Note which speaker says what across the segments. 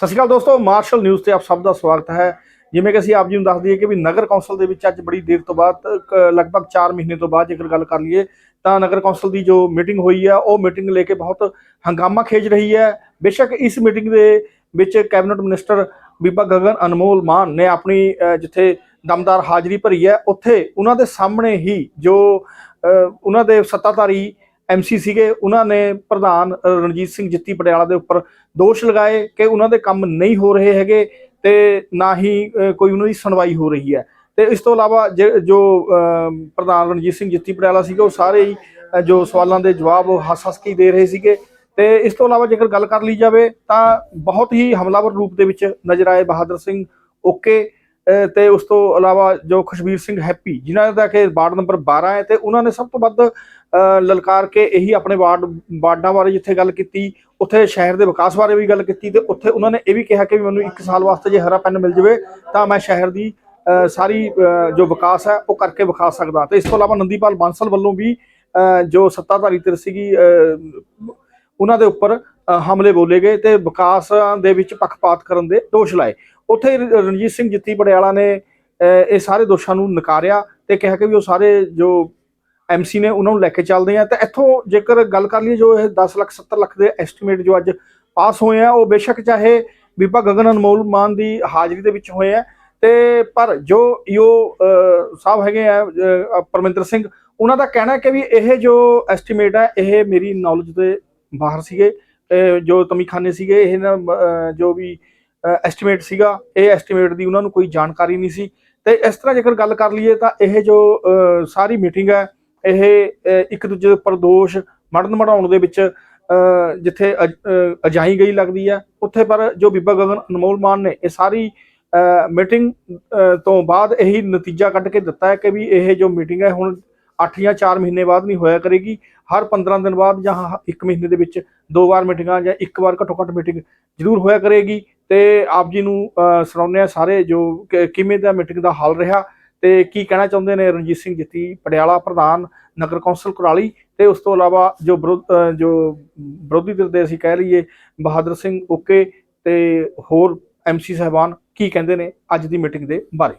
Speaker 1: ਸਤਿ ਸ਼੍ਰੀ ਅਕਾਲ ਦੋਸਤੋ martial news ਤੇ ਆਪ ਸਭ ਦਾ ਸਵਾਗਤ ਹੈ। ਜਿਵੇਂ ਕਿ ਅਸੀਂ ਆਪ ਜੀ ਨੂੰ ਦੱਸ ਦਈਏ ਕਿ ਵੀ ਨਗਰ ਕੌਂਸਲ ਦੇ ਵਿੱਚ ਅੱਜ ਬੜੀ ਦੇਰ ਤੋਂ ਬਾਅਦ, ਕ- ਲਗਭਗ 4 ਮਹੀਨੇ ਤੋਂ ਬਾਅਦ ਜੇਕਰ ਗੱਲ ਕਰ ਲਈਏ, ਤਾਂ ਨਗਰ ਕੌਂਸਲ ਦੀ ਜੋ ਮੀਟਿੰਗ ਹੋਈ ਹੈ, ਉਹ ਮੀਟਿੰਗ ਲੈ ਕੇ ਬਹੁਤ ਹੰਗਾਮਾ ਖੇਜ ਰਹੀ ਹੈ। ਬੇਸ਼ੱਕ ਇਸ ਮੀਟਿੰਗ ਦੇ ਵਿੱਚ ਕੈਬਨਿਟ ਮਿਨਿਸਟਰ ਬੀਬਾ ਗਗਨ ਅਨਮੋਲ ਮਾਨ ਨੇ ਆਪਣੀ ਜਿੱਥੇ ਦਮਦਾਰ ਹਾਜ਼ਰੀ ਭਰੀ ਹੈ, ਉੱਥੇ ਉਹਨਾਂ ਦੇ ਸਾਹਮਣੇ ਹੀ ਜੋ ਉਹਨਾਂ ਦੇ ਸੱਤਾਧਾਰੀ ਐਮਸੀ ਸੀਗੇ ਉਹਨਾਂ ਨੇ ਪ੍ਰਧਾਨ ਰਣਜੀਤ ਸਿੰਘ ਜਿੱਤੀ ਪਟਿਆਲਾ ਦੇ ਉੱਪਰ ਦੋਸ਼ ਲਗਾਏ ਕਿ ਉਹਨਾਂ ਦੇ ਕੰਮ ਨਹੀਂ ਹੋ ਰਹੇ ਹੈਗੇ ਤੇ ਨਾ ਹੀ ਕੋਈ ਉਹਨਾਂ ਦੀ ਸੁਣਵਾਈ ਹੋ ਰਹੀ ਹੈ। ਤੇ ਇਸ ਤੋਂ ਇਲਾਵਾ ਜੇ- ਜੋ ਪ੍ਰਧਾਨ ਰਣਜੀਤ ਸਿੰਘ ਜਿੱਤੀ ਪਟਿਆਲਾ ਸੀਗੇ ਉਹ ਸਾਰੇ ਹੀ ਜੋ ਸਵਾਲਾਂ ਦੇ ਜਵਾਬ ਉਹ ਹੱਸ-ਹੱਸ ਕੇ ਦੇ ਰਹੇ ਸੀਗੇ। ਤੇ ਇਸ ਤੋਂ ਇਲਾਵਾ ਜੇਕਰ ਗੱਲ ਕਰ ਲਈ ਜਾਵੇ ਤਾਂ ਬਹੁਤ ਹੀ ਹਮਲਾਵਰ ਰੂਪ ਦੇ ਵਿੱਚ ਨਜ਼ਰ ਆਏ ਬਹਾਦਰ ਸਿੰਘ ਓਕੇ ਅ, ਤੇ ਉਸ ਤੋਂ ਇਲਾਵਾ ਜੋ ਖੁਸ਼ਬੀਰ ਸਿੰਘ ਹੈਪੀ ਜਿਨ੍ਹਾਂ ਦਾ ਕਿ ਵਾਰਡ ਨੰਬਰ 12 ਹੈ ਤੇ ਉਹਨਾਂ ਨੇ ਸਭ ਤੋਂ ਵੱਧ ਲਲਕਾਰ ਕੇ ਇਹੀ ਆਪਣੇ ਵਾਰਡ, ਵਾਰਡਾਂ ਬਾਰੇ ਜਿੱਥੇ ਗੱਲ ਕੀਤੀ, ਉੱਥੇ ਸ਼ਹਿਰ ਦੇ ਵਿਕਾਸ ਬਾਰੇ ਵੀ ਗੱਲ ਕੀਤੀ ਤੇ ਉੱਥੇ ਉਹਨਾਂ ਨੇ ਇਹ ਵੀ ਕਿਹਾ ਕਿ ਵੀ ਮੈਨੂੰ 1 ਸਾਲ ਵਾਸਤੇ ਜੇ ਹਰਾ ਪੈਨ ਮਿਲ ਜਾਵੇ ਤਾਂ ਮੈਂ ਸ਼ਹਿਰ ਦੀ ਸਾਰੀ ਜੋ ਵਿਕਾਸ ਹੈ ਉਹ ਕਰਕੇ ਵਿਖਾ ਸਕਦਾ। ਤੇ ਇਸ ਤੋਂ ਇਲਾਵਾ ਨੰਦੀਪਾਲ ਬਾਂਸਲ ਵੱਲੋਂ ਵੀ ਜੋ ਸੱਤਾਧਾਰੀ ਧਿਰ ਸੀਗੀ ਉਹਨਾਂ ਦੇ ਉੱਪਰ ਹਮਲੇ ਬੋਲੇ ਗਏ ਤੇ ਵਿਕਾਸ ਦੇ ਵਿੱਚ ਪੱਖਪਾਤ ਕਰਨ ਦੇ ਦੋਸ਼ ਲਾਏ। ਉੱਥੇ ਰਣਜੀਤ ਸਿੰਘ ਜਿੱਤੀ ਪਟਿਆਲਾ ਨੇ ਇਹ ਸਾਰੇ ਦੋਸ਼ਾਂ ਨੂੰ ਨਕਾਰਿਆ ਤੇ ਕਿਹਾ ਕਿ ਵੀ ਉਹ ਸਾਰੇ ਜੋ ਐਮਸੀ ਨੇ ਉਹਨਾਂ ਨੂੰ ਲੈ ਕੇ ਚੱਲਦੇ ਆ ਤੇ ਇੱਥੋਂ ਜੇਕਰ ਗੱਲ ਕਰ ਲਈਏ ਜੋ ਇਹ 10 ਲੱਖ 70 ਲੱਖ ਦੇ ਐਸਟੀਮੇਟ ਜੋ ਅੱਜ ਪਾਸ ਹੋਏ ਆ, ਉਹ ਬੇਸ਼ੱਕ ਚਾਹੇ ਬੀਬਾ ਗਗਨ ਅਨਮੋਲ ਮਾਨ ਦੀ ਹਾਜ਼ਰੀ ਦੇ ਵਿੱਚ ਹੋਏ ਆ। ਤੇ ਪਰ ਜੋ ਯੋ ਸਾਹਿਬ ਹੈਗੇ ਆ ਪਰਮਿੰਦਰ ਸਿੰਘ, ਉਹਨਾਂ ਦਾ ਕਹਿਣਾ ਕਿ ਵੀ ਇਹ ਜੋ ਐਸਟੀਮੇਟ ਹੈ ਇਹ ਮੇਰੀ ਨੌਲੇਜ ਦੇ ਬਾਹਰ ਸੀਗੇ। ਜੋ ਤਮੀਖਾਨੇ ਸੀਗੇ, ਇਹ ਜੋ ਵੀ ਐਸਟੀਮੇਟ ਸੀਗਾ, ਇਹ ਐਸਟੀਮੇਟ ਦੀ ਉਹਨਾਂ ਨੂੰ ਕੋਈ ਜਾਣਕਾਰੀ ਨਹੀਂ ਸੀ। ਤੇ ਇਸ ਤਰ੍ਹਾਂ ਜੇਕਰ ਗੱਲ ਕਰ ਲਈਏ ਤਾਂ ਇਹ ਜੋ ਸਾਰੀ ਮੀਟਿੰਗ ਹੈ ਇਹ ਇੱਕ ਦੂਜੇ ਦੇ ਉੱਪਰ ਦੋਸ਼ ਮੜਨ ਮੜਾਉਣ ਦੇ ਵਿੱਚ ਜਿੱਥੇ ਅਜ- ਅਜਾਈ ਗਈ ਲੱਗਦੀ ਹੈ ਉੱਥੇ ਪਰ ਜੋ ਬੀਬਾ ਗਗਨ ਅਨਮੋਲ ਮਾਨ ਨੇ ਇਹ ਸਾਰੀ ਮੀਟਿੰਗ ਤੋਂ ਬਾਅਦ ਇਹੀ ਨਤੀਜਾ ਕੱਢ ਕੇ ਦਿੱਤਾ ਹੈ ਕਿ ਵੀ ਇਹ ਜੋ ਮੀਟਿੰਗ ਹੈ ਹੁਣ 8 ਜਾਂ 4 ਮਹੀਨੇ ਬਾਅਦ ਨਹੀਂ ਹੋਇਆ ਕਰੇਗੀ। ਹਰ 15 ਦਿਨ ਬਾਅਦ ਜਾਂ 1 ਮਹੀਨੇ ਦੇ ਵਿੱਚ ਦੋ ਵਾਰ ਮੀਟਿੰਗਾਂ ਜਾਂ ਇੱਕ ਵਾਰ ਘੱਟੋ ਘੱਟ ਮੀਟਿੰਗ ਜ਼ਰੂਰ ਹੋਇਆ ਕਰੇਗੀ। ਤੇ ਆਪ ਜੀ ਨੂੰ ਸੁਣਾਉਂਦੇ ਆ ਸਾਰੇ ਜੋ ਕਿਵੇਂ ਦਾ ਮੀਟਿੰਗ ਦਾ ਹਾਲ ਰਿਹਾ। ਤੇ ਕੀ ਕਹਿਣਾ ਚਾਹੁੰਦੇ ਨੇ ਰਣਜੀਤ ਸਿੰਘ ਜਿੱਤੀ ਪਟਿਆਲਾ ਪ੍ਰਧਾਨ ਨਗਰ ਕੌਂਸਲ ਕੁਰਾਲੀ ਤੇ ਉਸ ਤੋਂ ਇਲਾਵਾ ਜੋ ਜੋ ਵਿਰੋਧੀ ਧਿਰ ਦੇ ਅਸੀਂ ਕਹਿ ਲਈਏ ਬਹਾਦਰ ਸਿੰਘ ਓਕੇ ਤੇ ਹੋਰ ਐਮਸੀ ਸਾਹਿਬਾਨ ਕੀ ਕਹਿੰਦੇ ਨੇ ਅੱਜ ਦੀ ਮੀਟਿੰਗ ਦੇ ਬਾਰੇ?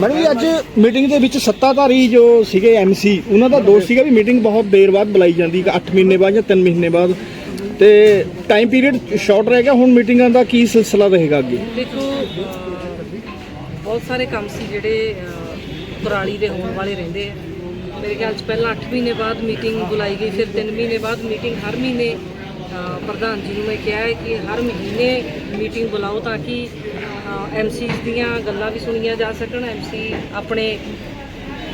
Speaker 1: ਮੈਡਮ ਜੀ ਅੱਜ ਮੀਟਿੰਗ ਦੇ ਵਿੱਚ ਸੱਤਾਧਾਰੀ ਜੋ ਸੀਗੇ ਐਮਸੀ ਉਹਨਾਂ ਦਾ ਦੋਸ਼ ਸੀਗਾ ਵੀ ਮੀਟਿੰਗ ਬਹੁਤ ਦੇਰ ਬਾਅਦ ਬੁਲਾਈ ਜਾਂਦੀ ਹੈ 8 ਮਹੀਨੇ ਬਾਅਦ ਜਾਂ 3 ਮਹੀਨੇ ਬਾਅਦ। ਤੇ ਟਾਈਮ ਪੀਰੀਅਡ ਸ਼ਾਰਟ ਰਹਿ ਗਿਆ ਹੁਣ ਮੀਟਿੰਗਾਂ ਦਾ ਕੀ ਸਿਲਸਿਲਾ ਰਹੇਗਾ ਅੱਗੇ?
Speaker 2: ਦੇਖੋ ਬਹੁਤ ਸਾਰੇ ਕੰਮ ਸੀ ਜਿਹੜੇ ਅਹ, ਕੁਰਾਲੀ ਦੇ ਹੋਣ ਵਾਲੇ ਰਹਿੰਦੇ ਆ। ਮੇਰੇ ਖਿਆਲ ਚ ਪਹਿਲਾਂ 8 ਮਹੀਨੇ ਬਾਅਦ ਮੀਟਿੰਗ ਬੁਲਾਈ ਗਈ ਫਿਰ 3 ਮਹੀਨੇ ਬਾਅਦ ਮੀਟਿੰਗ ਹਰ ਮਹੀਨੇ ਪ੍ਰਧਾਨ ਜੀ ਨੂੰ ਮੈਂ ਕਿਹਾ ਹੈ ਕਿ ਹਰ ਮਹੀਨੇ ਮੀਟਿੰਗ ਬੁਲਾਓ ਤਾਂ ਕਿ ਐਮਸੀ ਦੀਆਂ ਗੱਲਾਂ ਵੀ ਸੁਣੀਆਂ ਜਾ ਸਕਣ। ਐਮਸੀ ਆਪਣੇ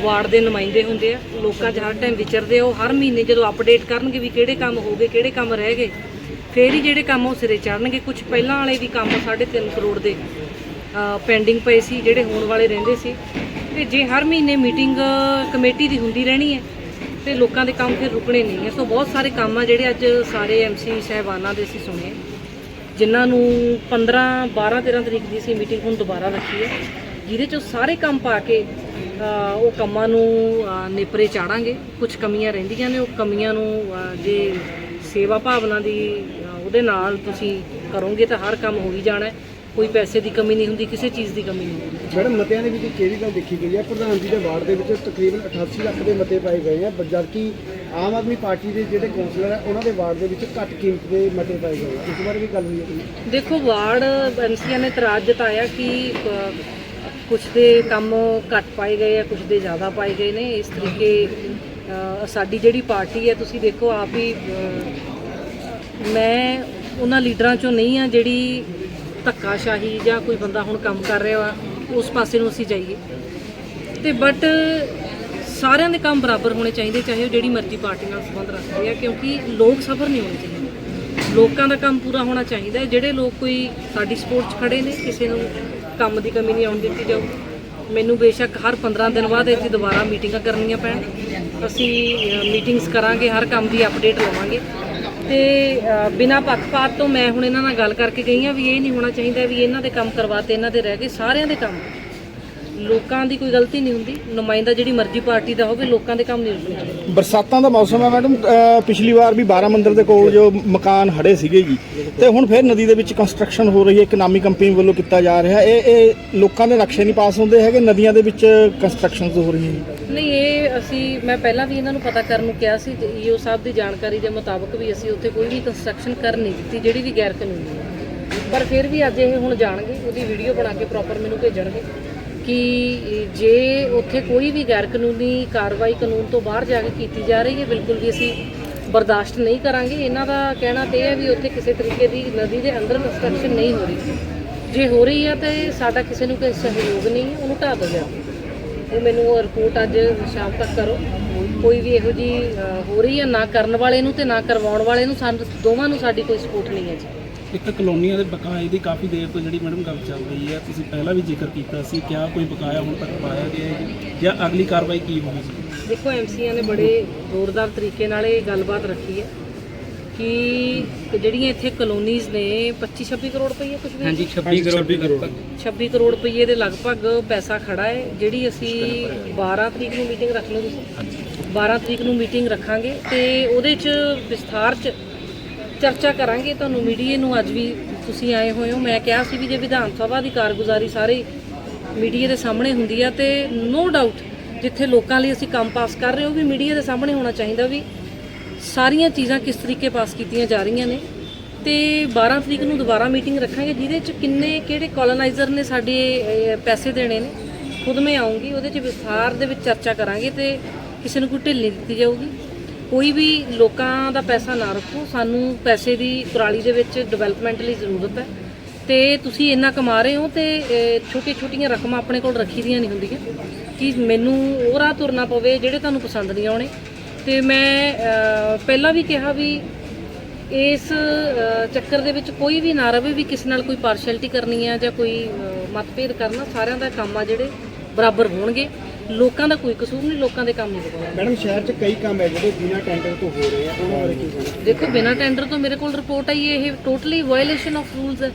Speaker 2: ਵਾਰਡ ਦੇ ਨੁਮਾਇੰਦੇ ਹੁੰਦੇ ਆ ਲੋਕਾਂ 'ਚ ਹਰ ਟਾਈਮ ਵਿਚਰਦੇ ਆ ਉਹ ਹਰ ਮਹੀਨੇ ਜਦੋਂ ਅਪਡੇਟ ਕਰਨਗੇ ਵੀ ਕਿਹੜੇ ਕੰਮ ਹੋ ਗਏ ਕਿਹੜੇ ਕੰਮ ਰਹਿ ਗਏ ਫੇਰ ਹੀ ਜਿਹੜੇ ਕੰਮ ਉਹ ਸਿਰੇ ਚੜਨਗੇ ਕੁਝ ਪਹਿਲਾਂ ਵਾਲੇ ਵੀ ਕੰਮ 3.5 ਕਰੋੜ ਦੇ। ਪੈਂਡਿੰਗ ਪਏ ਸੀ, ਜਿਹੜੇ ਹੋਣ ਵਾਲੇ ਰਹਿੰਦੇ ਸੀ। ਤੇ ਜੇ ਹਰ ਮਹੀਨੇ ਮੀਟਿੰਗ ਕਮੇਟੀ ਦੀ ਹੁੰਦੀ ਰਹਿਣੀ ਹੈ, ਤੇ ਲੋਕਾਂ ਦੇ ਕੰਮ ਫਿਰ ਰੁਕਣੇ ਨਹੀਂ ਹੈ। ਸੋ ਬਹੁਤ ਸਾਰੇ ਕੰਮ ਆ ਜਿਹੜੇ ਅੱਜ ਸਾਰੇ ਐਮਸੀ ਸਹਿਬਾਨਾਂ ਦੇ ਅਸੀਂ ਸੁਣੇ ਜਿਨ੍ਹਾਂ ਨੂੰ 15 12 13 ਤਰੀਕ ਦੀ ਸੀ ਮੀਟਿੰਗ ਹੁਣ ਦੁਬਾਰਾ ਰੱਖੀ ਹੈ। ਜਿਹਦੇ ਚੋਂ ਸਾਰੇ ਕੰਮ ਪਾ ਕੇ ਉਹ ਕੰਮਾਂ ਨੂੰ ਨੇਪਰੇ ਚਾੜਾਂਗੇ। ਕੁਝ ਕਮੀਆਂ ਰਹਿੰਦੀਆਂ ਨੇ, ਉਹ ਕਮੀਆਂ ਨੂੰ ਜੇ ਸੇਵਾ ਭਾਵਨਾ ਦੀ ਉਹਦੇ ਨਾਲ ਤੁਸੀਂ ਕਰੋਗੇ ਤਾਂ ਹਰ ਕੰਮ ਹੋ ਹੀ ਜਾਣਾ ਹੈ। ਕੋਈ ਪੈਸੇ ਦੀ ਕਮੀ ਨਹੀਂ ਹੁੰਦੀ ਕਿਸੇ ਚੀਜ਼ ਦੀ ਕਮੀ ਨਹੀਂ ਹੁੰਦੀ
Speaker 3: ਮੈਡਮ ਮਤਿਆਂ ਦੇ ਵਿੱਚ ਇੱਕ ਇਹ ਵੀ ਗੱਲ ਦੇਖੀ ਗਈ ਹੈ ਪ੍ਰਧਾਨ ਜੀ ਦੇ ਵਾਰਡ ਦੇ ਵਿੱਚ ਤਕਰੀਬਨ 88 ਲੱਖ ਦੇ ਮਤੇ ਪਾਏ ਗਏ ਆ ਜਦਕਿ ਆਮ ਆਦਮੀ ਪਾਰਟੀ ਦੇ ਜਿਹੜੇ ਕੌਂਸਲਰ ਹੈ ਉਹਨਾਂ ਦੇ ਵਾਰਡ ਦੇ ਵਿੱਚ ਘੱਟ ਕੀਮਤ ਦੇ ਮਤੇ ਪਾਏ ਗਏ ਆ। ਇਸ ਬਾਰੇ ਵੀ ਗੱਲ ਹੋਈ ਹੈ?
Speaker 2: ਦੇਖੋ ਵਾਰਡ ਐਮਸੀਆਂ ਨੇ ਇਤਰਾਜ਼ ਜਤਾਇਆ ਕਿ ਕੁਝ ਦੇ ਕੰਮ ਘੱਟ ਪਾਏ ਗਏ ਆ ਕੁਝ ਦੇ ਜ਼ਿਆਦਾ ਪਾਏ ਗਏ ਨੇ ਇਸ ਤਰੀਕੇ ਸਾਡੀ ਜਿਹੜੀ ਪਾਰਟੀ ਹੈ ਤੁਸੀਂ ਦੇਖੋ ਆਪ ਹੀ ਮੈਂ ਉਹਨਾਂ ਲੀਡਰਾਂ ਚੋਂ ਨਹੀਂ ਆ ਜਿਹੜੀ ਧੱਕਾਸ਼ਾਹੀ ਜਾਂ ਕੋਈ ਬੰਦਾ ਹੁਣ ਕੰਮ ਕਰ ਰਿਹਾ ਵਾ, ਉਸ ਪਾਸੇ ਨੂੰ ਅਸੀਂ ਜਾਈਏ। ਤੇ ਬਟ ਸਾਰਿਆਂ ਦੇ ਕੰਮ ਬਰਾਬਰ ਹੋਣੇ ਚਾਹੀਦੇ, ਚਾਹੇ ਉਹ ਜਿਹੜੀ ਮਰਜ਼ੀ ਪਾਰਟੀ ਨਾਲ ਸੰਬੰਧ ਰੱਖਦੇ ਆ, ਕਿਉਂਕਿ ਲੋਕ ਸਫਰ ਨਹੀਂ ਹੋਣੇ ਚਾਹੀਦੇ। ਲੋਕਾਂ ਦਾ ਕੰਮ ਪੂਰਾ ਹੋਣਾ ਚਾਹੀਦਾ ਜਿਹੜੇ ਲੋਕ ਕੋਈ ਸਾਡੀ ਸਪੋਰਟ 'ਚ ਖੜੇ ਨੇ, ਕਿਸੇ ਨੂੰ ਕੰਮ ਦੀ ਕਮੀ ਨਹੀਂ ਆਉਣ ਦਿੱਤੀ ਜਾਊ। ਮੈਨੂੰ ਬੇਸ਼ੱਕ ਹਰ 15 ਦਿਨ ਬਾਅਦ ਇੱਥੇ ਦੁਬਾਰਾ ਮੀਟਿੰਗਾਂ ਕਰਨੀਆਂ ਪੈਣ। ਅਸੀਂ ਮੀਟਿੰਗਸ ਕਰਾਂਗੇ, ਹਰ ਕੰਮ ਦੀ ਅਪਡੇਟ ਲਵਾਂਗੇ। ਤੇ ਅ, ਬਿਨਾਂ ਪੱਖਪਾਤ ਤੋਂ ਮੈਂ ਹੁਣ ਇਹਨਾਂ ਨਾਲ ਗੱਲ ਕਰਕੇ ਗਈ ਹਾਂ ਵੀ ਇਹ ਨਹੀਂ ਹੋਣਾ ਚਾਹੀਦਾ ਵੀ ਇਹਨਾਂ ਦੇ ਕੰਮ ਕਰਵਾਤੇ ਇਹਨਾਂ ਦੇ ਰਹਿ ਗਏ ਸਾਰਿਆਂ ਦੇ ਕੰਮ। ਲੋਕਾਂ ਦੀ ਕੋਈ ਗਲਤੀ ਨਹੀਂ ਹੁੰਦੀ। ਨੁਮਾਇੰਦਾ ਜਿਹੜੀ ਮਰਜ਼ੀ ਪਾਰਟੀ ਦਾ ਹੋਵੇ ਲੋਕਾਂ ਦੇ ਕੰਮ ਨਹੀਂ ਚਾਹੀਦੇ
Speaker 1: ਬਰਸਾਤਾਂ ਦਾ ਮੌਸਮ ਹੈ ਮੈਡਮ। ਅਹ ਪਿਛਲੀ ਵਾਰ ਵੀ 12 ਮੰਦਿਰ ਦੇ ਕੋਲ ਜੋ ਮਕਾਨ ਹੜੇ ਸੀਗੇ ਜੀ ਤੇ ਹੁਣ ਫਿਰ ਨਦੀ ਦੇ ਵਿੱਚ ਕੰਸਟਰਕਸ਼ਨ ਹੋ ਰਹੀ ਹੈ ਇਕਨੋਮੀ ਕੰਪਨੀ ਵੱਲੋਂ ਕੀਤਾ ਜਾ ਰਿਹਾ ਇਹ ਇਹ ਲੋਕਾਂ ਦੇ ਨਕਸ਼ੇ ਨਹੀਂ ਪਾਸ ਹੁੰਦੇ ਹੈਗੇ ਨਦੀਆਂ ਦੇ ਵਿੱਚ ਕੰਸਟਰਕਸ਼ਨਸ ਹੋ ਰਹੀਆਂ ਜੀ।
Speaker 2: ਨਹੀਂ ਇਹ ਅਸੀਂ ਮੈਂ ਪਹਿਲਾਂ ਵੀ ਇਹਨਾਂ ਨੂੰ ਪਤਾ ਕਰਨ ਨੂੰ ਕਿਹਾ ਸੀ ਈਓ ਸਾਹਿਬ ਦੀ ਜਾਣਕਾਰੀ ਦੇ ਮੁਤਾਬਕ ਵੀ ਅਸੀਂ ਉੱਥੇ ਕੋਈ ਵੀ ਕੰਸਟਰਕਸ਼ਨ ਕਰ ਨਹੀਂ ਦਿੱਤੀ ਜਿਹੜੀ ਵੀ ਗੈਰ ਕਾਨੂੰਨੀ ਹੈ। ਪਰ ਫਿਰ ਵੀ ਅੱਜ ਇਹ ਹੁਣ ਜਾਣਗੇ ਉਹਦੀ ਵੀਡੀਓ ਬਣਾ ਕੇ ਪ੍ਰੋਪਰ ਮੈਨੂੰ ਭੇਜਣਗੇ। ਕਿ ਜੇ ਉੱਥੇ ਕੋਈ ਵੀ ਗੈਰ ਕਾਨੂੰਨੀ ਕਾਰਵਾਈ ਕਾਨੂੰਨ ਤੋਂ ਬਾਹਰ ਜਾ ਕੇ ਕੀਤੀ ਜਾ ਰਹੀ ਹੈ, ਬਿਲਕੁਲ ਵੀ ਅਸੀਂ ਬਰਦਾਸ਼ਤ ਨਹੀਂ ਕਰਾਂਗੇ। ਇਹਨਾਂ ਦਾ ਕਹਿਣਾ ਤੇ ਹੈ ਵੀ ਉੱਥੇ ਕਿਸੇ ਤਰੀਕੇ ਦੀ ਨਦੀ ਦੇ ਅੰਦਰ ਕੰਸਟਰਕਸ਼ਨ ਨਹੀਂ ਹੋ ਰਹੀ। ਜੇ ਹੋ ਰਹੀ ਹੈ ਤੇ ਸਾਡਾ ਕਿਸੇ ਨੂੰ ਕੋਈ ਸਹਿਯੋਗ ਨਹੀਂ ਹੈ, ਉਹਨੂੰ ਢਾਹ ਦੋ ਜਾ ਕੇ। ਉਹ ਮੈਨੂੰ ਰਿਪੋਰਟ ਅੱਜ ਸ਼ਾਮ ਤੱਕ ਕਰੋ। ਕੋਈ ਵੀ ਇਹੋ ਜੀ ਹੋ ਰਹੀ ਹੈ ਨਾ ਕਰਨ ਵਾਲੇ ਨੂੰ ਤੇ ਨਾ ਕਰਵਾਉਣ ਵਾਲੇ ਨੂੰ, ਸਾਨੂੰ ਦੋਵਾਂ ਨੂੰ ਸਾਡੀ ਕੋਈ ਸਪੋਰਟ ਨਹੀਂ ਹੈ ਜੀ।
Speaker 4: ਇੱਕ ਕਲੋਨੀਆਂ ਦੇ ਬਕਾਏ ਦੀ ਕਾਫੀ ਦੇਰ ਤੋਂ ਜਿਹੜੀ ਮੈਡਮ ਗੱਲ ਚੱਲ ਰਹੀ ਹੈ ਤੁਸੀਂ ਪਹਿਲਾਂ ਵੀ ਜ਼ਿਕਰ ਕੀਤਾ ਸੀ ਕਿਆ ਕੋਈ ਬਕਾਇਆ ਹੁਣ ਤੱਕ ਪਾਇਆ ਗਿਆ ਹੈ ਜੀ? ਜਾਂ ਅਗਲੀ ਕਾਰਵਾਈ ਕੀ ਹੋਣੀ ਸੀ
Speaker 2: ਦੇਖੋ ਐਮਸੀਆਂ ਨੇ ਬੜੇ ਜ਼ੋਰਦਾਰ ਤਰੀਕੇ ਨਾਲ ਇਹ ਗੱਲਬਾਤ ਰੱਖੀ ਹੈ ਕਿ ਜਿਹੜੀਆਂ ਇੱਥੇ ਕਲੋਨੀਜ਼ ਨੇ 25 26 ਕਰੋੜ ਰੁਪਏ ਕੁਝ ਵੀ?
Speaker 4: ਹਾਂਜੀ 26 ਕਰੋੜ
Speaker 2: 26 ਕਰੋੜ। ਰੁਪਏ ਦੇ ਲਗਭਗ ਪੈਸਾ ਖੜਾ ਹੈ ਜਿਹੜੀ ਅਸੀਂ 12 ਤਰੀਕ ਨੂੰ ਮੀਟਿੰਗ ਰੱਖ ਲਓ ਤੁਸੀਂ। 12 ਤਰੀਕ ਨੂੰ ਮੀਟਿੰਗ ਰੱਖਾਂਗੇ ਤੇ ਉਹਦੇ 'ਚ ਵਿਸਥਾਰ 'ਚ ਚਰਚਾ ਕਰਾਂਗੇ ਤੁਹਾਨੂੰ ਮੀਡੀਆ ਨੂੰ ਅੱਜ ਵੀ ਤੁਸੀਂ ਆਏ ਹੋਏ ਹੋ। ਮੈਂ ਕਿਹਾ ਸੀ ਵੀ ਜੇ ਵਿਧਾਨ ਸਭਾ ਦੀ ਕਾਰਗੁਜ਼ਾਰੀ ਸਾਰੇ ਮੀਡੀਆ ਦੇ ਸਾਹਮਣੇ ਹੁੰਦੀ ਆ ਤੇ ਨੋ ਡਾਊਟ ਜਿੱਥੇ ਲੋਕਾਂ ਲਈ ਅਸੀਂ ਕੰਮ ਪਾਸ ਕਰ ਰਹੇ ਹੋ ਵੀ ਮੀਡੀਆ ਦੇ ਸਾਹਮਣੇ ਹੋਣਾ ਚਾਹੀਦਾ ਵੀ ਸਾਰੀਆਂ ਚੀਜ਼ਾਂ ਕਿਸ ਤਰੀਕੇ ਪਾਸ ਕੀਤੀਆਂ ਜਾ ਰਹੀਆਂ ਨੇ। ਤੇ 12 ਤਰੀਕ ਨੂੰ ਦੁਬਾਰਾ ਮੀਟਿੰਗ ਰੱਖਾਂਗੇ ਜਿਹਦੇ ਚ ਕਿੰਨੇ, ਕਿਹੜੇ ਕਲੋਨਾਈਜ਼ਰ ਨੇ ਸਾਡੇ ਪੈਸੇ ਦੇਣੇ ਨੇ, ਖੁਦ ਮੈਂ ਆਉਂਗੀ ਉਹਦੇ ਚ ਵਿਸਥਾਰ ਦੇ ਵਿੱਚ ਚਰਚਾ ਕਰਾਂਗੇ ਤੇ ਕਿਸੇ ਨੂੰ ਕੋਈ ਢਿੱਲ ਨਹੀਂ ਦਿੱਤੀ ਜਾਊਗੀ। ਕੋਈ ਵੀ ਲੋਕਾਂ ਦਾ ਪੈਸਾ ਨਾ ਰੱਖੋ, ਸਾਨੂੰ ਪੈਸੇ ਦੀ ਕੁਰਾਲੀ ਦੇ ਵਿੱਚ ਡਿਵੈਲਪਮੈਂਟ ਲਈ ਜ਼ਰੂਰਤ ਹੈ। ਤੇ ਤੁਸੀਂ ਇੰਨਾ ਕਮਾ ਰਹੇ ਹੋ ਤੇ ਛੋਟੀ ਛੋਟੀਆਂ ਰਕਮਾਂ ਆਪਣੇ ਕੋਲ ਰੱਖੀ ਦੀਆਂ ਨਹੀਂ ਹੁੰਦੀਆਂ। ਕਿ ਮੈਨੂੰ ਉਹ ਰਾਹ ਤੁਰਨਾ ਪਵੇ ਜਿਹੜੇ ਤੁਹਾਨੂੰ ਪਸੰਦ ਨਹੀਂ ਆਉਣੇ। ਤੇ ਮੈਂ ਪਹਿਲਾਂ ਵੀ ਕਿਹਾ ਵੀ ਇਸ ਚੱਕਰ ਦੇ ਵਿੱਚ ਕੋਈ ਵੀ ਨਾ ਰਵੇ ਵੀ ਕਿਸੇ ਨਾਲ ਕੋਈ ਪਾਰਸ਼ੈਲਿਟੀ ਕਰਨੀ ਆ ਜਾਂ ਕੋਈ ਮਤਭੇਦ ਕਰਨਾ, ਸਾਰਿਆਂ ਦਾ ਕੰਮ ਆ ਜਿਹੜੇ ਬਰਾਬਰ ਹੋਣਗੇ। ਲੋਕਾਂ ਦਾ ਕੋਈ ਕਸੂਰ ਨਹੀਂ ਲੋਕਾਂ ਦੇ ਕੰਮ ਨਹੀਂ ਬਗਾਉਣਾ
Speaker 3: ਮੈਡਮ ਸ਼ਹਿਰ 'ਚ ਕਈ ਕੰਮ ਹੈ ਜਿਹੜੇ ਬਿਨਾਂ ਟੈਂਡਰ ਤੋਂ ਹੋ ਰਹੇ ਆ ਉਹਨਾਂ ਬਾਰੇ ਕੀ ਕਹਿਣਾ
Speaker 2: ਦੇਖੋ ਬਿਨਾਂ ਟੈਂਡਰ ਤੋਂ ਮੇਰੇ ਕੋਲ ਰਿਪੋਰਟ ਆਈ ਹੈ ਇਹ ਟੋਟਲੀ ਵਾਇਓਲੇਸ਼ਨ ਆਫ ਰੂਲਸ ਹੈ।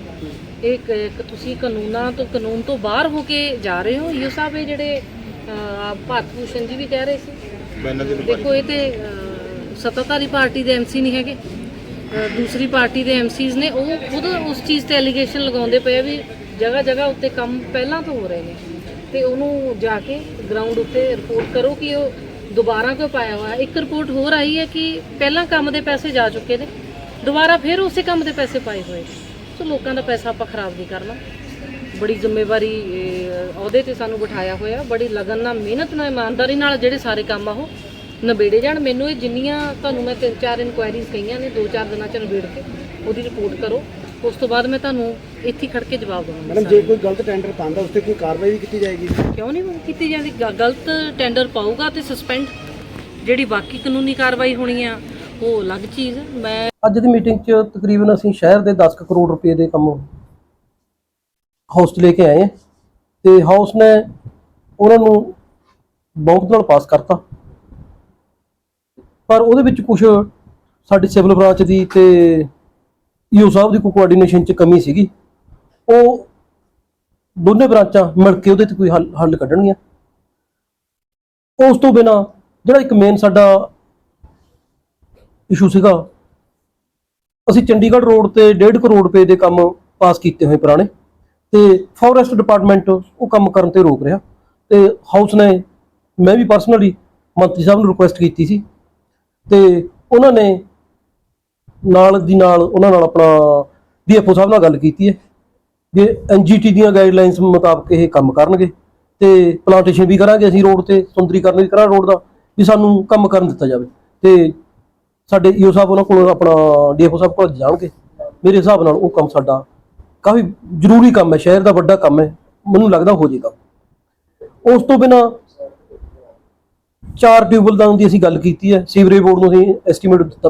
Speaker 2: ਇਹ ਇੱਕ- ਇੱਕ ਤੁਸੀਂ ਕਾਨੂੰਨਾਂ ਤੋਂ ਕਾਨੂੰਨ ਤੋਂ ਬਾਹਰ ਹੋ ਕੇ ਜਾ ਰਹੇ ਹੋ। ਯੋ ਸਾਹਿਬ ਇਹ ਜਿਹੜੇ ਅਹ, ਭਾਰਤ ਭੂਸ਼ਣ ਜੀ ਵੀ ਕਹਿ ਰਹੇ ਸੀ। ਦੇਖੋ ਇਹ ਤੇ ਅਹ, ਸੱਤਾਧਾਰੀ ਪਾਰਟੀ ਦੇ ਐਮਸੀ ਨਹੀਂ ਹੈਗੇ। ਅਹ, ਦੂਸਰੀ ਪਾਰਟੀ ਦੇ ਐਮਸੀਜ਼ ਨੇ। ਉਹ ਖੁਦ ਉਸ ਚੀਜ਼ ਤੇ ਐਲੀਗੇਸ਼ਨ ਲਗਾਉਂਦੇ ਪਏ ਆ ਵੀ ਜਗ੍ਹਾ ਜਗ੍ਹਾ ਉੱਤੇ ਕੰਮ ਪਹਿਲਾਂ ਤੋਂ ਹੋ ਰਹੇ ਨੇ। ਤੇ ਉਹਨੂੰ ਜਾ ਕੇ ਗਰਾਊਂਡ ਉੱਤੇ ਰਿਪੋਰਟ ਕਰੋ ਕਿ ਉਹ ਦੁਬਾਰਾ ਕਿਉਂ ਪਾਇਆ ਹੋਇਆ ਇੱਕ ਰਿਪੋਰਟ ਹੋਰ ਆਈ ਹੈ ਕਿ ਪਹਿਲਾਂ ਕੰਮ ਦੇ ਪੈਸੇ ਜਾ ਚੁੱਕੇ ਨੇ, ਦੁਬਾਰਾ ਫਿਰ ਉਸੇ ਕੰਮ ਦੇ ਪੈਸੇ ਪਾਏ ਹੋਏ ਸੋ ਲੋਕਾਂ ਦਾ ਪੈਸਾ ਆਪਾਂ ਖਰਾਬ ਨਹੀਂ ਕਰਨਾ। ਬੜੀ ਜ਼ਿੰਮੇਵਾਰੀ ਅਹੁਦੇ ਤੇ ਸਾਨੂੰ ਬਿਠਾਇਆ ਹੋਇਆ। ਬੜੀ ਲਗਨ ਨਾਲ, ਮਿਹਨਤ ਨਾਲ, ਇਮਾਨਦਾਰੀ ਨਾਲ ਜਿਹੜੇ ਸਾਰੇ ਕੰਮ ਆ ਉਹ ਨਿਬੇੜੇ ਜਾਣ। ਮੈਨੂੰ ਇਹ ਜਿੰਨੀਆਂ ਤੁਹਾਨੂੰ ਮੈਂ ਤਿੰਨ ਚਾਰ ਇਨਕੁਆਇਰੀਜ਼ ਕਹੀਆਂ ਨੇ, ਦੋ ਚਾਰ ਦਿਨਾਂ ਚ ਨਿਬੇੜ ਕੇ ਉਹਦੀ ਰਿਪੋਰਟ ਕਰੋ। ਉਸ ਤੋਂ ਬਾਅਦ ਮੈਂ ਤੁਹਾਨੂੰ ਇੱਥੇ ਖੜ ਕੇ ਜਵਾਬ ਦਵਾਂਗੀ
Speaker 3: ਮੈਡਮ ਜੇ ਕੋਈ ਗਲਤ ਟੈਂਡਰ ਪਾਉਂਦਾ ਉਸ ਤੇ ਕੋਈ ਕਾਰਵਾਈ ਵੀ ਕੀਤੀ ਜਾਏਗੀ?
Speaker 2: ਕਿਉਂ ਨਹੀਂ ਕੀਤੀ ਜਾਂਦੀ ਗ- ਗਲਤ ਟੈਂਡਰ ਪਾਊਗਾ ਤੇ ਸਸਪੈਂਡ ਜਿਹੜੀ ਬਾਕੀ ਕਾਨੂੰਨੀ ਕਾਰਵਾਈ ਹੋਣੀ ਆ ਉਹ ਅਲੱਗ ਚੀਜ਼ ਹੈ ਮੈਂ
Speaker 5: ਅੱਜ ਦੀ ਮੀਟਿੰਗ 'ਚ ਤਕਰੀਬਨ ਅਸੀਂ ਸ਼ਹਿਰ ਦੇ 10 ਕੁ ਕਰੋੜ ਰੁਪਏ ਦੇ ਕੰਮ ਹਾਊਸ 'ਚ ਲੈ ਕੇ ਆਏ ਹਾਂ ਤੇ ਹਾਊਸ ਨੇ ਉਹਨਾਂ ਨੂੰ ਬਹੁਤ ਨਾਲ ਪਾਸ ਕਰਤਾ। ਪਰ ਉਹਦੇ ਵਿੱਚ ਕੁਝ ਸਾਡੀ ਸਿਵਲ ਬ੍ਰਾਂਚ ਦੀ ਤੇ ਈਓ ਸਾਹਿਬ ਦੀ ਕੋਈ ਕੋਆਰਡੀਨੇਸ਼ਨ 'ਚ ਕਮੀ ਸੀਗੀ? ਉਹ ਦੋਨੇ ਬ੍ਰਾਂਚਾਂ ਮਿਲ ਕੇ ਉਹਦੇ ਤੇ ਕੋਈ ਹੱਲ ਹੱਲ ਕੱਢਣਗੀਆਂ? ਉਸ ਤੋਂ ਬਿਨਾ ਜਿਹੜਾ ਇੱਕ ਮੇਨ ਸਾਡਾ ਇਸ਼ੂ ਸੀਗਾ, ਅਸੀਂ ਚੰਡੀਗੜ੍ਹ ਰੋਡ ਤੇ 1.5 ਕਰੋੜ ਰੁਪਏ ਦੇ ਕੰਮ ਪਾਸ ਕੀਤੇ ਹੋਏ ਪੁਰਾਣੇ ਤੇ ਫੋਰੈਸਟ ਡਿਪਾਰਟਮੈਂਟ ਉਹ ਕੰਮ ਕਰਨ ਤੇ ਰੋਕ ਰਿਹਾ ਤੇ ਹਾਊਸ ਨੇ ਮੈਂ ਵੀ ਪਰਸਨਲੀ ਮੰਤਰੀ ਸਾਹਿਬ ਨੂੰ ਰਿਕੁਐਸਟ ਕੀਤੀ ਸੀ ਤੇ ਉਹਨਾਂ ਨੇ ਨਾਲ ਦੀ ਨਾਲ ਉਹਨਾਂ ਨਾਲ ਆਪਣਾ ਡੀਐਫਓ ਸਾਹਿਬ ਨਾਲ ਗੱਲ ਕੀਤੀ ਹੈ ਵੀ ਐਨਜੀਟੀ ਦੀਆਂ ਗਾਈਡਲਾਈਨਸ ਮੁਤਾਬਕ ਇਹ ਕੰਮ ਕਰਨਗੇ ਤੇ ਪਲਾਂਟੇਸ਼ਨ ਵੀ ਕਰਾਂਗੇ ਅਸੀਂ ਰੋਡ ਤੇ ਸੁੰਦਰੀਕਰਨ ਵੀ ਕਰਾਂ ਰੋਡ ਦਾ, ਵੀ ਸਾਨੂੰ ਕੰਮ ਕਰਨ ਦਿੱਤਾ ਜਾਵੇ ਤੇ ਸਾਡੇ ਈਓ ਸਾਹਿਬ ਉਹਨਾਂ ਕੋਲ ਆਪਣਾ ਡੀਐਫਓ ਸਾਹਿਬ ਕੋਲ ਜਾਣਗੇ। ਮੇਰੇ ਹਿਸਾਬ ਨਾਲ ਉਹ ਕੰਮ ਸਾਡਾ ਕਾਫੀ ਜ਼ਰੂਰੀ ਕੰਮ ਹੈ, ਸ਼ਹਿਰ ਦਾ ਵੱਡਾ ਕੰਮ ਹੈ, ਮੈਨੂੰ ਲੱਗਦਾ ਹੋ ਜਾਏਗਾ। ਉਸ ਤੋਂ ਬਿਨਾ ਚਾਰ ਟਿਊਬਲ ਦਾ ਦੀ ਅਸੀਂ ਗੱਲ ਕੀਤੀ ਹੈ, ਸੀਵਰੇਜ ਬੋਰਡ ਨੂੰ ਅਸੀਂ ਐਸਟੀਮੇਟ ਦਿੱਤਾ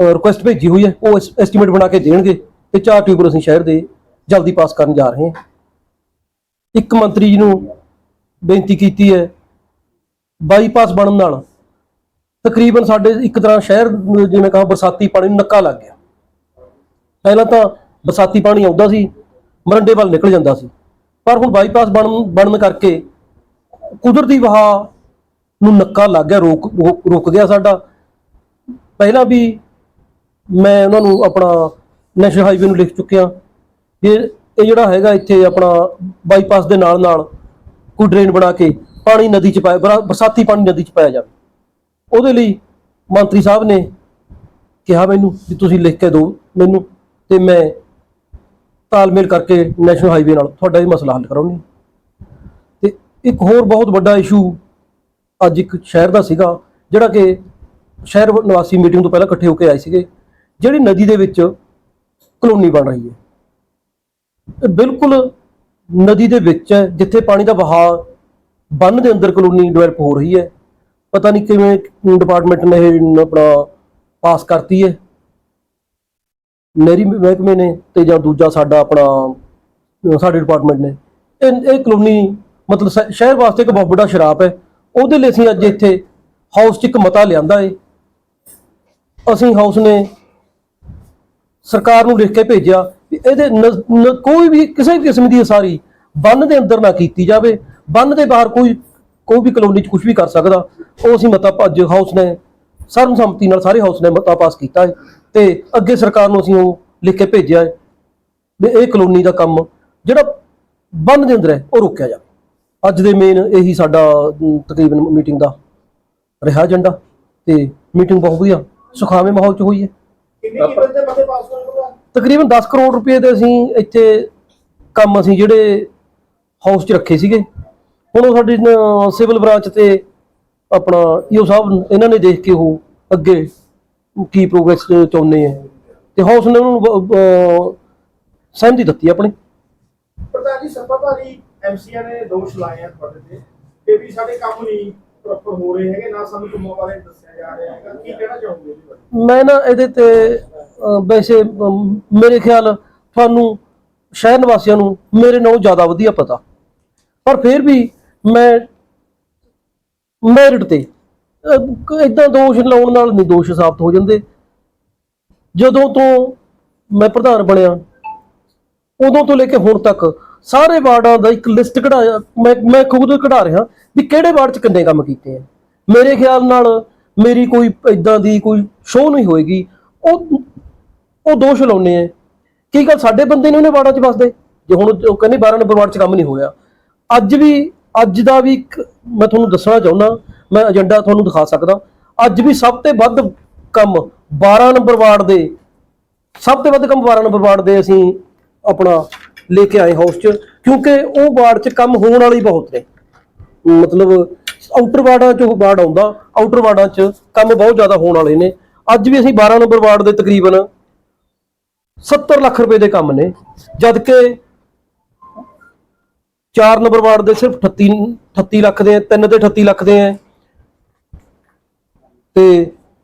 Speaker 5: ਰਿਕੁਐਸਟ ਭੇਜੀ ਹੋਈ ਹੈ, ਉਹ ਐਸਟੀਮੇਟ ਬਣਾ ਕੇ ਦੇਣਗੇ ਤੇ ਚਾਰ ਟਿਊਬਰ ਅਸੀਂ ਸ਼ਹਿਰ ਦੇ ਜਲਦੀ ਪਾਸ ਕਰਨ ਜਾ ਰਹੇ ਹਾਂ। ਇੱਕ ਮੰਤਰੀ ਜੀ ਨੂੰ ਬੇਨਤੀ ਕੀਤੀ ਹੈ ਬਾਈਪਾਸ ਬਣਨ ਨਾਲ ਤਕਰੀਬਨ ਸਾਡੇ ਇੱਕ ਤਰ੍ਹਾਂ ਸ਼ਹਿਰ ਜਿਵੇਂ ਕਹਾਂ ਬਰਸਾਤੀ ਪਾਣੀ ਨੂੰ ਨੱਕਾ ਲੱਗ ਗਿਆ। ਪਹਿਲਾਂ ਤਾਂ ਬਰਸਾਤੀ ਪਾਣੀ ਆਉਂਦਾ ਸੀ, ਮਰੰਡੇ ਵੱਲ ਨਿਕਲ ਜਾਂਦਾ ਸੀ, ਪਰ ਹੁਣ ਬਾਈਪਾਸ ਬਣਨ ਬਣਨ ਕਰਕੇ ਕੁਦਰਤੀ ਵਹਾਅ ਨੂੰ ਨੱਕਾ ਲੱਗ ਗਿਆ, ਰੋਕ ਰੁਕ- ਰੁਕ ਗਿਆ ਸਾਡਾ। ਪਹਿਲਾਂ ਵੀ ਮੈਂ ਉਹਨਾਂ ਨੂੰ ਆਪਣਾ ਨੈਸ਼ਨਲ ਹਾਈਵੇ ਨੂੰ ਲਿਖ ਚੁੱਕਿਆ। ਕਿ ਇਹ ਜਿਹੜਾ ਹੈਗਾ ਇੱਥੇ ਆਪਣਾ ਬਾਈਪਾਸ ਦੇ ਨਾਲ ਨਾਲ ਕੋਈ ਡਰੇਨ ਬਣਾ ਕੇ ਪਾਣੀ ਨਦੀ ਚ ਪਾਇਆ, ਬਰਾ- ਬਰਸਾਤੀ ਪਾਣੀ ਨਦੀ ਚ ਪਾਇਆ ਜਾਵੇ। ਉਹਦੇ ਲਈ ਮੰਤਰੀ ਸਾਹਿਬ ਨੇ ਕਿਹਾ ਮੈਨੂੰ ਵੀ ਤੁਸੀਂ ਲਿਖ ਕੇ ਦਿਓ ਮੈਨੂੰ ਤੇ ਮੈਂ ਤਾਲਮੇਲ ਕਰਕੇ ਨੈਸ਼ਨਲ ਹਾਈਵੇ ਨਾਲ ਤੁਹਾਡਾ ਇਹ ਮਸਲਾ ਹੱਲ ਕਰਾਉਣੀ ਤੇ ਇੱਕ ਹੋਰ ਬਹੁਤ ਵੱਡਾ ਇਸ਼ੂ ਅੱਜ ਇੱਕ ਸ਼ਹਿਰ ਦਾ ਸੀਗਾ, ਜਿਹੜਾ ਕਿ ਸ਼ਹਿਰ ਨਿਵਾਸੀ ਮੀਟਿੰਗ ਤੋਂ ਪਹਿਲਾਂ ਇਕੱਠੇ ਹੋ ਕੇ ਆਏ ਸੀਗੇ। ਜਿਹੜੀ ਨਦੀ ਦੇ ਵਿੱਚ ਕਲੋਨੀ ਬਣ ਰਹੀ ਹੈ। ਇਹ ਬਿਲਕੁਲ ਨਦੀ ਦੇ ਵਿੱਚ ਹੈ ਜਿੱਥੇ ਪਾਣੀ ਦਾ ਵਹਾਅ ਬੰਨ ਦੇ ਅੰਦਰ ਕਲੋਨੀ ਡਿਵੈਲਪ ਹੋ ਰਹੀ ਹੈ, ਪਤਾ ਨਹੀਂ ਕਿਵੇਂ ਡਿਪਾਰਟਮੈਂਟ ਨੇ ਇਹ ਆਪਣਾ ਪਾਸ ਕਰਤੀ ਹੈ। ਨਹਿਰੀ ਮਹਿਕਮੇ ਨੇ ਤੇ ਜਾਂ ਦੂਜਾ ਸਾਡਾ ਆਪਣਾ, ਸਾਡੇ ਡਿਪਾਰਟਮੈਂਟ ਨੇ, ਇਹ ਇਹ ਕਲੋਨੀ ਮਤਲਬ ਸ਼ਹਿਰ ਵਾਸਤੇ ਇੱਕ ਬਹੁਤ ਵੱਡਾ ਸ਼ਰਾਪ ਹੈ। ਉਹਦੇ ਲਈ ਅਸੀਂ ਅੱਜ ਇੱਥੇ ਹਾਊਸ 'ਚ ਇੱਕ ਮਤਾ ਲਿਆਂਦਾ ਏ। ਅਸੀਂ ਹਾਊਸ ਨੇ ਸਰਕਾਰ ਨੂੰ ਲਿਖ ਕੇ ਭੇਜਿਆ ਵੀ ਇਹਦੇ ਨ- ਕੋਈ ਵੀ ਕਿਸੇ ਵੀ ਕਿਸਮ ਦੀ ਅਸਾਰੀ ਬੰਨ ਦੇ ਅੰਦਰ ਨਾ ਕੀਤੀ ਜਾਵੇ, ਬੰਨ ਦੇ ਬਾਹਰ ਕੋਈ ਕੋਈ ਵੀ ਕਲੋਨੀ 'ਚ ਕੁਝ ਵੀ ਕਰ ਸਕਦਾ। ਉਹ ਅਸੀਂ ਮਤਾ ਅੱਜ ਹਾਊਸ ਨੇ ਸਰਬਸੰਮਤੀ ਨਾਲ ਸਾਰੇ ਹਾਊਸ ਨੇ ਮਤਾ ਪਾਸ ਕੀਤਾ ਹੈ ਤੇ ਅੱਗੇ ਸਰਕਾਰ ਨੂੰ ਅਸੀਂ ਉਹ ਲਿਖ ਕੇ ਭੇਜਿਆ ਹੈ ਵੀ ਇਹ ਕਲੋਨੀ ਦਾ ਕੰਮ ਜਿਹੜਾ ਬੰਨ ਦੇ ਅੰਦਰ ਹੈ, ਉਹ ਰੋਕਿਆ ਜਾਵੇ। ਅੱਜ ਦੇ ਮੇਨ ਇਹੀ ਸਾਡਾ ਤਕਰੀਬਨ ਮੀਟਿੰਗ ਦਾ ਰਿਹਾ ਏਜੰਡਾ ਤੇ ਮੀਟਿੰਗ ਬਹੁਤ ਵਧੀਆ, ਸੁਖਾਵੇਂ ਮਾਹੌਲ 'ਚ ਹੋਈ ਹੈ।
Speaker 1: ਕਿੰਨੀ ਕੀਮਤ ਦੇ ਮਤੇ ਪਾਸ ਹੋਏ ਪ੍ਰਧਾਨ
Speaker 5: ਤਕਰੀਬਨ 10 ਕਰੋੜ ਰੁਪਏ ਦੇ ਅਸੀਂ ਇੱਥੇ ਕੰਮ ਅਸੀਂ ਜਿਹੜੇ ਹਾਊਸ 'ਚ ਰੱਖੇ ਸੀਗੇ। ਹੁਣ ਉਹ ਸਾਡੀ ਸਿਵਲ ਬ੍ਰਾਂਚ ਤੇ ਆਪਣਾ ਈਓ ਸਾਹਿਬ ਇਹਨਾਂ ਨੇ ਦੇਖ ਕੇ ਉਹ ਅੱਗੇ ਕੀ ਪ੍ਰੋਗਰੈਸ ਚਾਹੁੰਦੇ ਆ। ਤੇ ਹਾਊਸ ਨੇ ਉਹਨਾਂ ਨੂੰ ਸਹਿਮਤੀ ਦਿੱਤੀ ਆਪਣੀ।
Speaker 1: ਪ੍ਰਧਾਨ ਜੀ ਸੱਤਾਧਾਰੀ ਐਮਸੀਆ ਨੇ ਦੋਸ਼ ਲਾਏ ਆ ਤੁਹਾਡੇ ਤੇ ਕਿ ਵੀ ਸਾਡੇ ਕੰਮ ਨਹੀਂ ਪ੍ਰੋਪਰ ਹੋ ਰਹੇ ਹੈਗੇ ਨਾ ਸਾਨੂੰ ਕੰਮਾਂ ਬਾਰੇ ਦੱਸਿਆ ਜਾ ਰਿਹਾ ਹੈਗਾ। ਕੀ ਕਹਿਣਾ ਚਾਹੋਗੇ ਜੀ ਬਾਰੇ?
Speaker 5: ਮੈਂ ਨਾ ਇਹਦੇ ਤੇ ਅਹ, ਵੈਸੇ ਅਮ, ਮੇਰੇ ਖਿਆਲ ਤੁਹਾਨੂੰ ਸ਼ਹਿਰ ਨਿਵਾਸੀਆਂ ਨੂੰ ਮੇਰੇ ਨਾਲੋਂ ਜ਼ਿਆਦਾ ਵਧੀਆ ਪਤਾ। ਪਰ ਫਿਰ ਵੀ ਮੈਂ ਮੈਰਿਟ ਤੇ ਇਦਾਂ ਦੋਸ਼ ਲਾਉਣ ਨਾਲ ਨਹੀਂ ਦੋਸ਼ ਸਾਬਤ ਹੋ ਜਾਂਦੇ। ਜਦੋਂ ਤੋਂ ਮੈਂ ਪ੍ਰਧਾਨ ਬਣਿਆ ਉਦੋਂ ਤੋਂ ਲੈ ਕੇ ਹੁਣ ਤੱਕ ਸਾਰੇ ਵਾਰਡਾਂ ਦਾ ਇੱਕ ਲਿਸਟ ਕਢਾਇਆ ਮੈਂ ਮੈਂ ਖੁਦ ਕਢਾ ਰਿਹਾ ਵੀ ਕਿਹੜੇ ਵਾਰਡ 'ਚ ਕਿੰਨੇ ਕੰਮ ਕੀਤੇ ਆ। ਮੇਰੇ ਖਿਆਲ ਨਾਲ ਮੇਰੀ ਕੋਈ ਇਦਾਂ ਦੀ ਕੋਈ ਸ਼ੋਅ ਨਹੀਂ ਹੋਏਗੀ। ਉਹ ਉਹ ਦੋਸ਼ ਲਾਉਨੇ ਆ। ਕੀ ਗੱਲ ਸਾਡੇ ਬੰਦੇ ਨੇ ਉਹਨੇ ਵਾਰਡਾਂ 'ਚ ਵਸਦੇ? ਜੇ ਹੁਣ ਉਹ ਕਹਿੰਦੇ 12 ਨੰਬਰ ਵਾਰਡ 'ਚ ਕੰਮ ਨਹੀਂ ਹੋਇਆ। ਅੱਜ ਵੀ ਅੱਜ ਦਾ ਵੀ ਇੱਕ ਮੈਂ ਤੁਹਾਨੂੰ ਦੱਸਣਾ ਚਾਹੁੰਦਾ। ਮੈਂ ਏਜੰਡਾ ਤੁਹਾਨੂੰ ਦਿਖਾ ਸਕਦਾ। ਅੱਜ ਵੀ ਸਭ ਤੋਂ ਵੱਧ ਕੰਮ 12 ਨੰਬਰ ਵਾਰਡ ਦੇ ਸਭ ਤੋਂ ਵੱਧ ਕੰਮ 12 ਨੰਬਰ ਵਾਰਡ ਦੇ ਅਸੀਂ ਆਪਣਾ ਲੈ ਕੇ ਆਏ ਹਾਊਸ 'ਚ, ਕਿਉਂਕਿ ਉਹ ਵਾਰਡ 'ਚ ਕੰਮ ਹੋਣ ਵਾਲੇ ਬਹੁਤ ਨੇ। ਮਤਲਬ ਆਊਟਰ ਵਾਰਡਾਂ 'ਚ ਵਾਰਡ ਆਉਂਦਾ ਆਊਟਰ ਵਾਰਡਾਂ 'ਚ ਕੰਮ ਬਹੁਤ ਜ਼ਿਆਦਾ ਹੋਣ ਵਾਲੇ ਨੇ। ਅੱਜ ਵੀ ਅਸੀਂ 12 ਨੰਬਰ ਵਾਰਡ ਦੇ ਤਕਰੀਬਨ 70 ਲੱਖ ਰੁਪਏ ਦੇ ਕੰਮ ਨੇ ਜਦ ਕਿ 4 ਨੰਬਰ ਵਾਰਡ ਦੇ ਸਿਰਫ 38 38 ਲੱਖ ਦੇ 3 ਤੇ 38 ਲੱਖ ਦੇ ਹੈ ਤੇ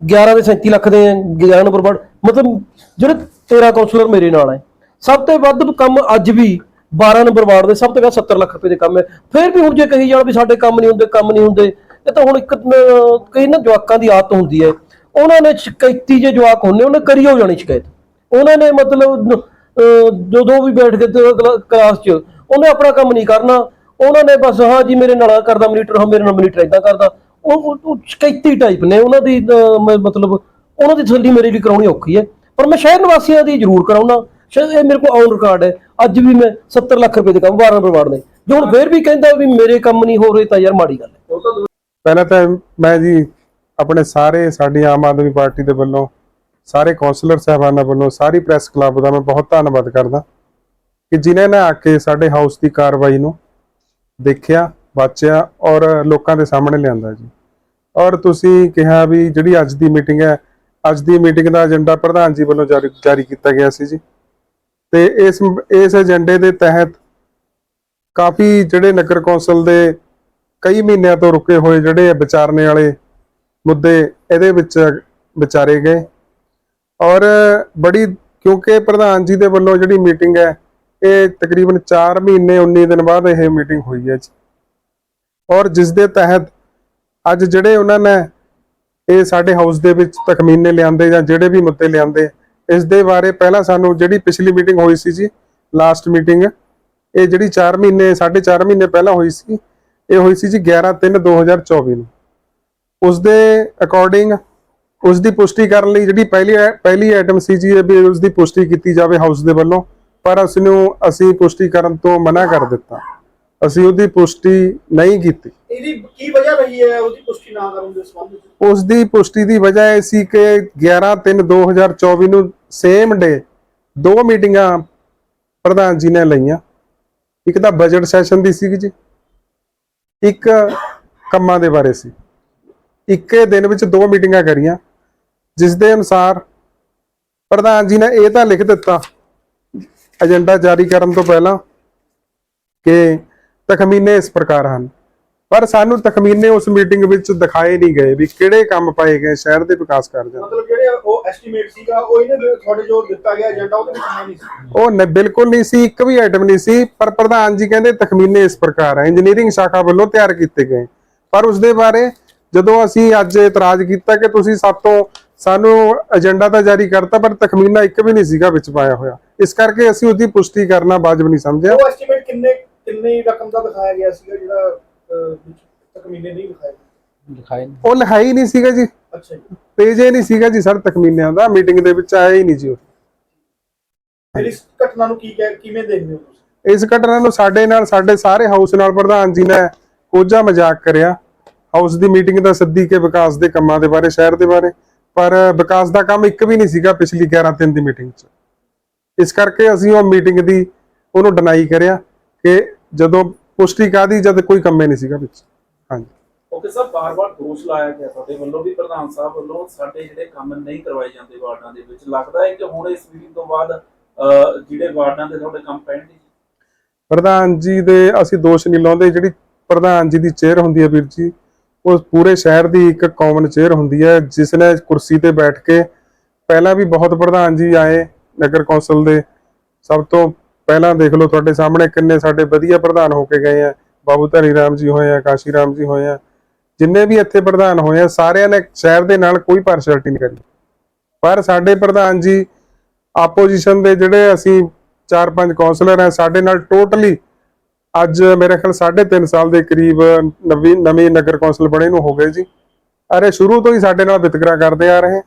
Speaker 5: 11 ਦੇ 37 ਲੱਖ ਦੇ ਹੈ 11 ਨੰਬਰ ਵਾਰਡ, ਮਤਲਬ ਜਿਹੜੇ 13 ਕਾਉਂਸਲਰ ਮੇਰੇ ਨਾਲ ਹੈ। ਸਭ ਤੋਂ ਵੱਧ ਕੰਮ ਅੱਜ ਵੀ 12 ਨੰਬਰ ਵਾਰਡ ਦੇ, ਸਭ ਤੋਂ ਵੱਧ 70 ਲੱਖ ਰੁਪਏ ਦੇ ਕੰਮ ਹੈ। ਫਿਰ ਵੀ ਹੁਣ ਜੇ ਕਹੀ ਜਾਣ ਵੀ ਸਾਡੇ ਕੰਮ ਨਹੀਂ ਹੁੰਦੇ, ਕੰਮ ਨਹੀਂ ਹੁੰਦੇ, ਇਹ ਤਾਂ ਹੁਣ ਇੱਕ ਕਈ ਨਾ ਜਵਾਕਾਂ ਦੀ ਆਦਤ ਹੁੰਦੀ ਹੈ। ਉਹਨਾਂ ਨੇ ਸ਼ਿਕਾਇਤੀ ਜੇ ਜਵਾਕ ਹੁੰਦੇ, ਉਹਨੇ ਕਰੀ ਹੋ ਜਾਣੀ ਸ਼ਿਕਾਇਤ। ਉਹਨਾਂ ਨੇ ਮਤਲਬ ਜਦੋਂ ਵੀ ਬੈਠ ਕੇ ਕਲਾਸ 'ਚ, ਉਹਨੇ ਆਪਣਾ ਕੰਮ ਨਹੀਂ ਕਰਨਾ। ਉਹਨਾਂ ਨੇ ਬਸ, ਹਾਂ ਜੀ, ਮੇਰੇ ਨਾਲ ਆਹ ਕਰਦਾ ਮਨੀਟਰ, ਹਾਂ, ਮੇਰੇ ਨਾਲ ਮਨੀਟਰ ਇਦਾਂ ਕਰਦਾ। ਉਹ ਸ਼ਿਕਾਇਤੀ ਟਾਈਪ ਨੇ, ਉਹਨਾਂ ਦੀ ਮਤਲਬ, ਉਹਨਾਂ ਦੀ ਤਸੱਲੀ ਮੇਰੇ ਲਈ ਕਰਾਉਣੀ ਔਖੀ ਹੈ। ਪਰ ਮੈਂ ਸ਼ਹਿਰ ਨਿਵਾਸੀਆਂ ਦੀ ਜ਼ਰੂਰ ਕਰਾਉਣਾ ਸ਼ਾਇਦ ਇਹ ਮੇਰੇ ਕੋਲ ਔਨ ਰਿਕਾਰਡ ਹੈ। ਅੱਜ ਵੀ ਮੈਂ 70 ਲੱਖ ਰੁਪਏ ਦੇ ਕੰਮ 12 ਨੰਬਰ ਵਾਰਡ ਦੇ ਜੇ ਹੁਣ ਫੇਰ ਵੀ ਕਹਿੰਦਾ ਵੀ ਮੇਰੇ ਕੰਮ ਨਹੀਂ ਹੋ ਰਹੇ ਤਾਂ ਯਾਰ ਮਾੜੀ ਗੱਲ ਹੈ।
Speaker 6: ਪਹਿਲਾਂ ਤਾਂ ਮੈਂ ਜੀ ਆਪਣੇ ਸਾਰੇ ਸਾਡੀ ਆਮ ਆਦਮੀ ਪਾਰਟੀ ਦੇ ਵੱਲੋਂ ਸਾਰੇ ਕੌਂਸਲਰ ਸਾਹਿਬਾਨਾਂ ਵੱਲੋਂ ਸਾਰੀ ਪ੍ਰੈਸ ਕਲੱਬ ਦਾ ਮੈਂ ਬਹੁਤ ਧੰਨਵਾਦ ਕਰਦਾ ਕਿ ਜਿਨ੍ਹਾਂ ਨੇ ਆ ਕੇ ਸਾਡੇ ਹਾਊਸ ਦੀ ਕਾਰਵਾਈ ਨੂੰ ਦੇਖਿਆ ਵਾਚਿਆ ਔਰ ਲੋਕਾਂ ਦੇ ਸਾਹਮਣੇ ਲਿਆਂਦਾ ਜੀ। ਔਰ ਤੁਸੀਂ ਕਿਹਾ ਵੀ ਜਿਹੜੀ ਅੱਜ ਦੀ ਮੀਟਿੰਗ ਹੈ ਅੱਜ ਦੀ ਮੀਟਿੰਗ ਦਾ ਏਜੰਡਾ ਪ੍ਰਧਾਨ ਜੀ ਵੱਲੋਂ ਜਾਰੀ ਜਾਰੀ ਕੀਤਾ ਗਿਆ ਸੀ ਜੀ। ਤੇ ਇਸ ਇਸ ਏਜੰਡੇ ਦੇ ਤਹਿਤ ਕਾਫੀ ਜਿਹੜੇ ਨਗਰ ਕੌਂਸਲ ਦੇ ਕਈ ਮਹੀਨਿਆਂ ਤੋਂ ਰੁਕੇ ਹੋਏ ਜਿਹੜੇ ਵਿਚਾਰਨੇ ਵਾਲੇ ਮੁੱਦੇ ਇਹਦੇ ਵਿੱਚ ਵਿਚਾਰੇ ਗਏ। ਔਰ ਬੜੀ, ਕਿਉਂਕਿ ਪ੍ਰਧਾਨ ਜੀ ਦੇ ਵੱਲੋਂ ਜਿਹੜੀ ਮੀਟਿੰਗ ਹੈ, ਇਹ ਤਕਰੀਬਨ 4 ਮਹੀਨੇ 19 ਦਿਨ ਬਾਅਦ ਇਹ ਮੀਟਿੰਗ ਹੋਈ ਹੈ ਜੀ। ਔਰ ਜਿਸ ਦੇ ਤਹਿਤ ਅੱਜ ਜਿਹੜੇ ਉਹਨਾਂ ਨੇ ਇਹ ਸਾਡੇ ਹਾਊਸ ਦੇ ਵਿੱਚ ਤਖਮੀਨੇ ਲਿਆਂਦੇ ਜਾਂ ਜਿਹੜੇ ਵੀ ਮੁੱਦੇ ਲਿਆਂਦੇ ਇਸ ਦੇ ਬਾਰੇ ਪਹਿਲਾਂ ਸਾਨੂੰ ਜਿਹੜੀ ਪਿਛਲੀ ਮੀਟਿੰਗ ਹੋਈ ਸੀ ਜੀ ਲਾਸਟ ਮੀਟਿੰਗ ਇਹ ਜਿਹੜੀ 4 ਮਹੀਨੇ 4.5 ਮਹੀਨੇ ਪਹਿਲਾਂ ਹੋਈ ਸੀ ਇਹ ਹੋਈ ਸੀ ਜੀ 11 3 2024 ਨੂੰ। ਉਸ ਦੇ ਅਕੋਰਡਿੰਗ ਉਸ ਦੀ ਪੁਸ਼ਟੀ ਕਰਨ ਲਈ ਜਿਹੜੀ ਪਹਿਲੀ ਪਹਿਲੀ ਆਈਟਮ ਸੀ ਜੀ ਇਹ ਵੀ ਉਸ ਦੀ ਪੁਸ਼ਟੀ ਕੀਤੀ ਜਾਵੇ ਹਾਊਸ ਦੇ ਵੱਲੋਂ ਪਰ ਉਸ ਨੂੰ ਅਸੀਂ ਪੁਸ਼ਟੀ ਕਰਨ ਤੋਂ ਮਨਾ ਕਰ ਦਿੱਤਾ। ਅਸੀਂ ਉਹਦੀ ਪੁਸ਼ਟੀ ਨਹੀਂ ਕੀਤੀ।
Speaker 1: ਇਹਦੀ ਕੀ ਵਜ੍ਹਾ ਰਹੀ ਹੈ? ਉਹਦੀ ਪੁਸ਼ਟੀ ਨਾ ਕਰਨ ਦੇ ਸੰਬੰਧ ਵਿੱਚ?
Speaker 6: ਉਸ ਦੀ ਪੁਸ਼ਟੀ ਦੀ ਵਜ੍ਹਾ ਇਹ ਸੀ ਕਿ 11 3 2024 ਨੂੰ ਸੇਮ ਡੇ ਦੋ ਮੀਟਿੰਗਾਂ ਪ੍ਰਧਾਨ ਜੀ ਨੇ ਲਈਆਂ। ਇੱਕ ਤਾਂ ਬਜਟ ਸੈਸ਼ਨ ਦੀ ਸੀ ਜੀ, ਇੱਕ ਕੰਮਾਂ ਦੇ ਬਾਰੇ ਸੀ। ਇੱਕੇ ਦਿਨ ਵਿੱਚ ਦੋ ਮੀਟਿੰਗਾਂ ਕਰੀਆਂ, ਜਿਸ ਦੇ ਅਨੁਸਾਰ ਪ੍ਰਧਾਨ ਜੀ ਨੇ ਇਹ ਤਾਂ ਲਿਖ ਦਿੱਤਾ ਏਜੰਡਾ ਜਾਰੀ ਕਰਨ ਤੋਂ ਪਹਿਲਾਂ ਕਿ ਤਖਮੀਨੇ ਇਸ ਪ੍ਰਕਾਰ ਹਨ। ਪਰ ਸਾਨੂੰ ਤਖਮੀਨੇ ਉਸ ਮੀਟਿੰਗ ਵਿੱਚ ਦਿਖਾਏ ਨਹੀਂ ਗਏ ਵੀ ਕਿਹੜੇ ਕੰਮ ਪਾਏ ਗਏ ਸ਼ਹਿਰ ਦੇ ਵਿਕਾਸ ਕਾਰਜਾਂ
Speaker 1: ਮਤਲਬ ਜਿਹੜੇ ਉਹ ਐਸਟੀਮੇਟ ਸੀਗਾ ਉਹ ਇਹਨੇ ਤੁਹਾਡੇ ਜੋ ਦਿੱਤਾ ਗਿਆ ਏਜੰਡਾ ਉਹਦੇ ਵਿੱਚ ਨਹੀਂ ਸੀ।
Speaker 6: ਉਹ ਬਿਲਕੁਲ ਨਹੀਂ ਸੀ ਇੱਕ ਵੀ ਆਈਟਮ ਨਹੀਂ ਸੀ ਪਰ ਪ੍ਰਧਾਨ ਜੀ ਕਹਿੰਦੇ ਤਖਮੀਨੇ ਇਸ ਪ੍ਰਕਾਰ ਹੈ ਇੰਜੀਨੀਅਰਿੰਗ ਸ਼ਾਖਾ ਵੱਲੋਂ ਤਿਆਰ ਕੀਤੇ ਗਏ। ਪਰ ਉਸ ਦੇ ਬਾਰੇ ਜਦੋਂ ਅਸੀਂ ਅੱਜ ਇਤਰਾਜ਼ ਕੀਤਾ ਕਿ ਤੁਸੀਂ ਸਾਤੋਂ ਸਾਨੂੰ ਏਜੰਡਾ ਤਾਂ ਜਾਰੀ ਕਰਤਾ ਪਰ ਤਖਮੀਨਾ ਇੱਕ ਵੀ ਨਹੀਂ ਸੀਗਾ ਵਿੱਚ ਪਾਇਆ ਹੋਇਆ। ਇਸ ਕਰਕੇ ਅਸੀਂ ਉਹਦੀ ਪੁਸ਼ਟੀ ਕਰਨਾ ਵਾਜਬ ਨਹੀਂ ਸਮਝਿਆ।
Speaker 1: ਉਹ ਐਸਟੀਮੇਟ ਕਿੰਨੇ ਕਿੰਨੀ ਰਕਮ ਦਾ ਦਿਖਾਇਆ ਗਿਆ ਸੀਗਾ ਜਿਹੜਾ ਵਿੱਚ ਤਕਮੀਨੇ ਨਹੀਂ ਦਿਖਾਇਆ
Speaker 6: ਉਹ ਲਿਖਾਈ ਹੀ ਨਹੀਂ ਸੀਗਾ ਜੀ।
Speaker 1: ਅੱਛਾ ਜੀ।
Speaker 6: ਪੇਜ ਹੀ ਨਹੀਂ ਸੀਗਾ ਜੀ ਸਰ ਤਖਮੀਨਿਆਂ ਦਾ। ਮੀਟਿੰਗ ਦੇ ਵਿੱਚ ਆਇਆ ਹੀ ਨਹੀਂ ਜੀ ਉਹ।
Speaker 1: ਫਿਰ ਇਸ ਘਟਨਾ ਨੂੰ ਕੀ ਕਹਿ ਕਿਵੇਂ ਦੇਖਦੇ ਹੋ ਤੁਸੀਂ?
Speaker 6: ਇਸ ਘਟਨਾ ਨੂੰ ਸਾਡੇ ਨਾਲ ਸਾਡੇ ਸਾਰੇ ਹਾਊਸ ਨਾਲ ਪ੍ਰਧਾਨ ਜੀ ਨੇ ਕੋਝਾ ਮਜ਼ਾਕ ਕਰਿਆ। ਹਾਊਸ ਦੀ ਮੀਟਿੰਗ ਦਾ ਸੱਦੀ ਕੇ ਵਿਕਾਸ ਦੇ ਕੰਮਾਂ ਦੇ ਬਾਰੇ ਸ਼ਹਿਰ ਦੇ ਬਾਰੇ। ਪਰ ਵਿਕਾਸ ਦਾ ਕੰਮ ਇੱਕ ਵੀ ਨਹੀਂ ਸੀਗਾ ਪਿਛਲੀ 11 ਦਿਨ ਦੀ ਮੀਟਿੰਗ 'ਚ। ਇਸ ਕਰਕੇ ਅਸੀਂ ਉਹ ਮੀਟਿੰਗ ਦੀ ਉਹਨੂੰ ਡਿਨਾਈ ਕਰਿਆ ਕਿ ਜਦੋਂ ਪੁਸ਼ਟੀ ਕਾਦੀ ਜਦ ਕੋਈ ਕੰਮੇ ਨਹੀਂ ਸੀਗਾ ਵਿੱਚ। ਹਾਂਜੀ।
Speaker 4: ਓਕੇ ਸਰ ਬਾਰ-ਬਾਰ ਦੋਸ਼ ਲਾਇਆ ਗਿਆ ਤੁਹਾਡੇ ਵੱਲੋਂ ਵੀ ਪ੍ਰਧਾਨ ਸਾਹਿਬ ਵੱਲੋਂ ਸਾਡੇ ਜਿਹੜੇ ਕੰਮ ਨਹੀਂ ਕਰਵਾਏ ਜਾਂਦੇ ਵਾਰਡਾਂ ਦੇ ਵਿੱਚ। ਲੱਗਦਾ ਹੈ ਕਿ ਹੁਣ ਇਸ ਮੀਟਿੰਗ ਤੋਂ ਬਾਅਦ ਜਿਹੜੇ ਵਾਰਡਾਂ ਦੇ ਤੁਹਾਡੇ ਕੰਮ ਪੈਣਗੇ?
Speaker 6: ਪ੍ਰਧਾਨ ਜੀ ਦੇ ਅਸੀਂ ਦੋਸ਼ ਨਹੀਂ ਲਾਉਂਦੇ। ਜਿਹੜੀ ਪ੍ਰਧਾਨ ਜੀ ਦੀ ਚੇਅਰ ਹੁੰਦੀ ਹੈ ਵੀਰ ਜੀ ਉਹ ਪੂਰੇ ਸ਼ਹਿਰ ਦੀ ਇੱਕ ਕਾਮਨ ਚੇਅਰ ਹੁੰਦੀ ਹੈ ਜਿਸ ਨੇ ਕੁਰਸੀ ਤੇ ਬੈਠ ਕੇ ਪਹਿਲਾਂ ਵੀ ਬਹੁਤ ਪ੍ਰਧਾਨ ਜੀ ਆਏ ਨਗਰ ਕੌਂਸਲ ਦੇ। ਸਭ ਤੋਂ ਪਹਿਲਾਂ ਦੇਖ ਲਓ ਤੁਹਾਡੇ ਸਾਹਮਣੇ ਕਿੰਨੇ ਸਾਡੇ ਵਧੀਆ ਪ੍ਰਧਾਨ ਹੋ ਕੇ ਗਏ ਆ। ਬਾਬੂ ਧਨੀ ਰਾਮ ਜੀ ਹੋਏ ਆ, ਕਾਸ਼ੀ ਰਾਮ ਜੀ ਹੋਏ ਆ। ਜਿੰਨੇ ਵੀ ਇੱਥੇ ਪ੍ਰਧਾਨ ਹੋਏ ਆ, ਸਾਰਿਆਂ ਨੇ ਸ਼ਹਿਰ ਦੇ ਨਾਲ ਕੋਈ ਪਾਰਸ਼ੈਲਿਟੀ ਨਹੀਂ ਕਰੀ। ਪਰ ਸਾਡੇ ਪ੍ਰਧਾਨ ਜੀ ਆਪੋਜੀਸ਼ਨ ਦੇ ਜਿਹੜੇ ਅਸੀਂ ਚਾਰ ਪੰਜ ਕਾਉਂਸਲਰ ਆ, ਸਾਡੇ ਨਾਲ ਟੋਟਲੀ ਅੱਜ ਮੇਰੇ ਖਿਆਲ 3.5 ਸਾਲ ਦੇ ਕਰੀਬ ਨਵੀਂ, ਨਵੇਂ ਨਗਰ ਕੌਂਸਲ ਬਣੇ ਨੂੰ ਹੋ ਗਏ ਜੀ। ਅਰੇ ਸ਼ੁਰੂ ਤੋਂ ਹੀ ਸਾਡੇ ਨਾਲ ਵਿਤਕਰਾ ਕਰਦੇ ਆ ਰਹੇ।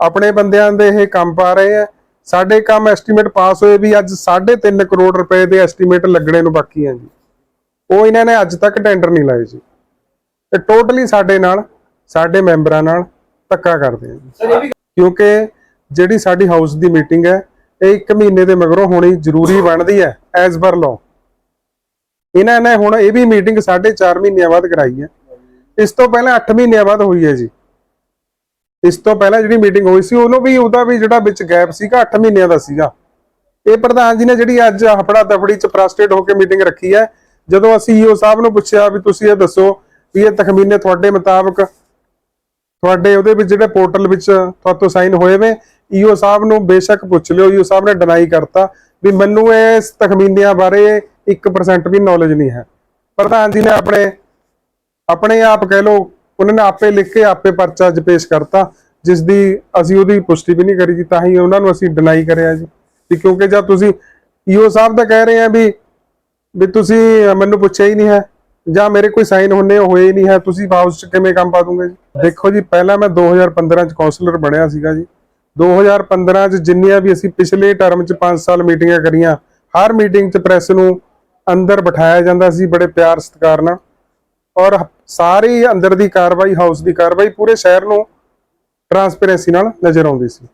Speaker 6: ਆਪਣੇ ਬੰਦਿਆਂ ਦੇ ਇਹ ਕੰਮ ਪਾ ਰਹੇ ਆ। ਸਾਡੇ ਕੰਮ ਐਸਟੀਮੇਟ ਪਾਸ ਹੋਏ ਵੀ ਅੱਜ 3.5 ਕਰੋੜ ਰੁਪਏ ਦੇ ਐਸਟੀਮੇਟ ਲੱਗਣੇ ਨੂੰ ਬਾਕੀ ਆ ਜੀ। ਉਹ ਇਹਨਾਂ ਨੇ ਅੱਜ ਤੱਕ ਟੈਂਡਰ ਨਹੀਂ ਲਾਏ ਜੀ। ਤੇ ਟੋਟਲੀ ਸਾਡੇ ਨਾਲ ਸਾਡੇ ਮੈਂਬਰਾਂ ਨਾਲ ਧੱਕਾ ਕਰਦੇ ਆ ਜੀ। ਕਿਉਂਕਿ ਜਿਹੜੀ ਸਾਡੀ ਹਾਊਸ ਦੀ ਮੀਟਿੰਗ ਹੈ ਇਹ ਇੱਕ ਮਹੀਨੇ ਦੇ ਮਗਰੋਂ ਹੋਣੀ ਜ਼ਰੂਰੀ ਬਣਦੀ ਹੈ ਐਜ਼ ਪਰ ਲਾਅ ਇਹਨਾਂ ਨੇ ਹੁਣ ਇਹ ਵੀ ਮੀਟਿੰਗ 4.5 ਮਹੀਨਿਆਂ ਬਾਅਦ ਕਰਾਈ ਹੈ। ਇਸ ਤੋਂ ਪਹਿਲਾਂ 8 ਮਹੀਨਿਆਂ ਬਾਅਦ ਹੋਈ ਹੈ ਜੀ। ਇਸ ਤੋਂ ਪਹਿਲਾਂ ਜਿਹੜੀ ਮੀਟਿੰਗ ਹੋਈ ਸੀ, ਉਹਨੂੰ ਵੀ, ਉਹਦਾ ਵੀ ਜਿਹੜਾ ਵਿੱਚ ਗੈਪ ਸੀਗਾ 8 ਮਹੀਨਿਆਂ ਦਾ ਸੀਗਾ। ਇਹ ਪ੍ਰਧਾਨ ਜੀ ਨੇ ਜਿਹੜੀ ਅੱਜ ਹਫੜਾ ਦਫੜੀ ਚ ਪ੍ਰਸਟੇਟ ਹੋ ਕੇ ਮੀਟਿੰਗ ਰੱਖੀ ਹੈ, ਜਦੋਂ ਅਸੀਂ ਈਓ ਸਾਹਿਬ ਨੂੰ ਪੁੱਛਿਆ ਵੀ ਤੁਸੀਂ ਇਹ ਦੱਸੋ ਵੀ ਇਹ ਤਖਮੀਨੇ ਤੁਹਾਡੇ ਮੁਤਾਬਕ, ਤੁਹਾਡੇ ਉਹਦੇ ਵਿੱਚ ਜਿਹੜੇ ਪੋਰਟਲ ਵਿੱਚ ਤੁਹਾਤੋਂ ਸਾਈਨ ਹੋਏ ਵੇ ਈਓ ਸਾਹਿਬ ਨੂੰ ਬੇਸ਼ੱਕ ਪੁੱਛ ਲਿਓ ਈਓ ਸਾਹਿਬ ਨੇ ਡਿਨਾਈ ਕਰਤਾ ਵੀ ਮੈਨੂੰ ਇਸ ਤਖਮੀਨਿਆਂ ਬਾਰੇ 1% ਵੀ ਨੌਲੇਜ ਨਹੀਂ ਹੈ। ਪ੍ਰਧਾਨ ਜੀ ਨੇ ਆਪਣੇ ਆਪਣੇ ਆਪ ਕਹਿ ਲਓ ਉਹਨਾਂ ਨੇ ਆਪੇ ਲਿਖ ਕੇ, ਆਪੇ ਪਰਚਾ ਅੱਜ ਪੇਸ਼ ਕਰਤਾ ਜਿਸ ਦੀ ਅਸੀਂ ਉਹਦੀ ਪੁਸ਼ਟੀ ਵੀ ਨਹੀਂ ਕਰੀ ਜੀ, ਤਾਂ ਹੀ ਉਹਨਾਂ ਨੂੰ ਅਸੀਂ ਡਿਨਾਈ ਕਰਿਆ ਜੀ। ਵੀ ਕਿਉਂਕਿ ਜਦ ਤੁਸੀਂ ਈਓ ਸਾਹਿਬ ਤਾਂ ਕਹਿ ਰਹੇ ਆ ਵੀ ਵੀ ਤੁਸੀਂ ਮੈਨੂੰ ਪੁੱਛਿਆ ਹੀ ਨਹੀਂ ਹੈ, ਜਾਂ ਮੇਰੇ ਕੋਈ ਸਾਈਨ ਹੁੰਨੇ ਹੋਏ ਨਹੀਂ ਹੈ, ਤੁਸੀਂ ਹਾਊਸ 'ਚ ਕਿਵੇਂ ਕੰਮ ਪਾ ਦੋਗੇ ਜੀ? ਦੇਖੋ ਜੀ, ਪਹਿਲਾਂ ਮੈਂ 2015 'ਚ ਕਾਉਂਸਲਰ ਬਣਿਆ ਸੀਗਾ ਜੀ। 2015 'ਚ ਜਿੰਨੀਆਂ ਵੀ ਅਸੀਂ ਪਿਛਲੇ ਟਰਮ 'ਚ 5 ਸਾਲ ਮੀਟਿੰਗਾਂ ਕਰੀਆਂ, ਹਰ ਮੀਟਿੰਗ 'ਚ ਪ੍ਰੈਸ ਨੂੰ ਅੰਦਰ ਬਿਠਾਇਆ ਜਾਂਦਾ ਸੀ, ਬੜੇ ਪਿਆਰ ਸਤਿਕਾਰ ਨਾਲ। ਔਰ ਸਾਰੀ ਅੰਦਰ ਦੀ ਕਾਰਵਾਈ ਹਾਊਸ ਦੀ ਕਾਰਵਾਈ ਪੂਰੇ ਸ਼ਹਿਰ ਨੂੰ ਟਰਾਂਸਪੇਰੈਂਸੀ ਨਾਲ ਨਜ਼ਰ ਆਉਂਦੀ ਸੀ।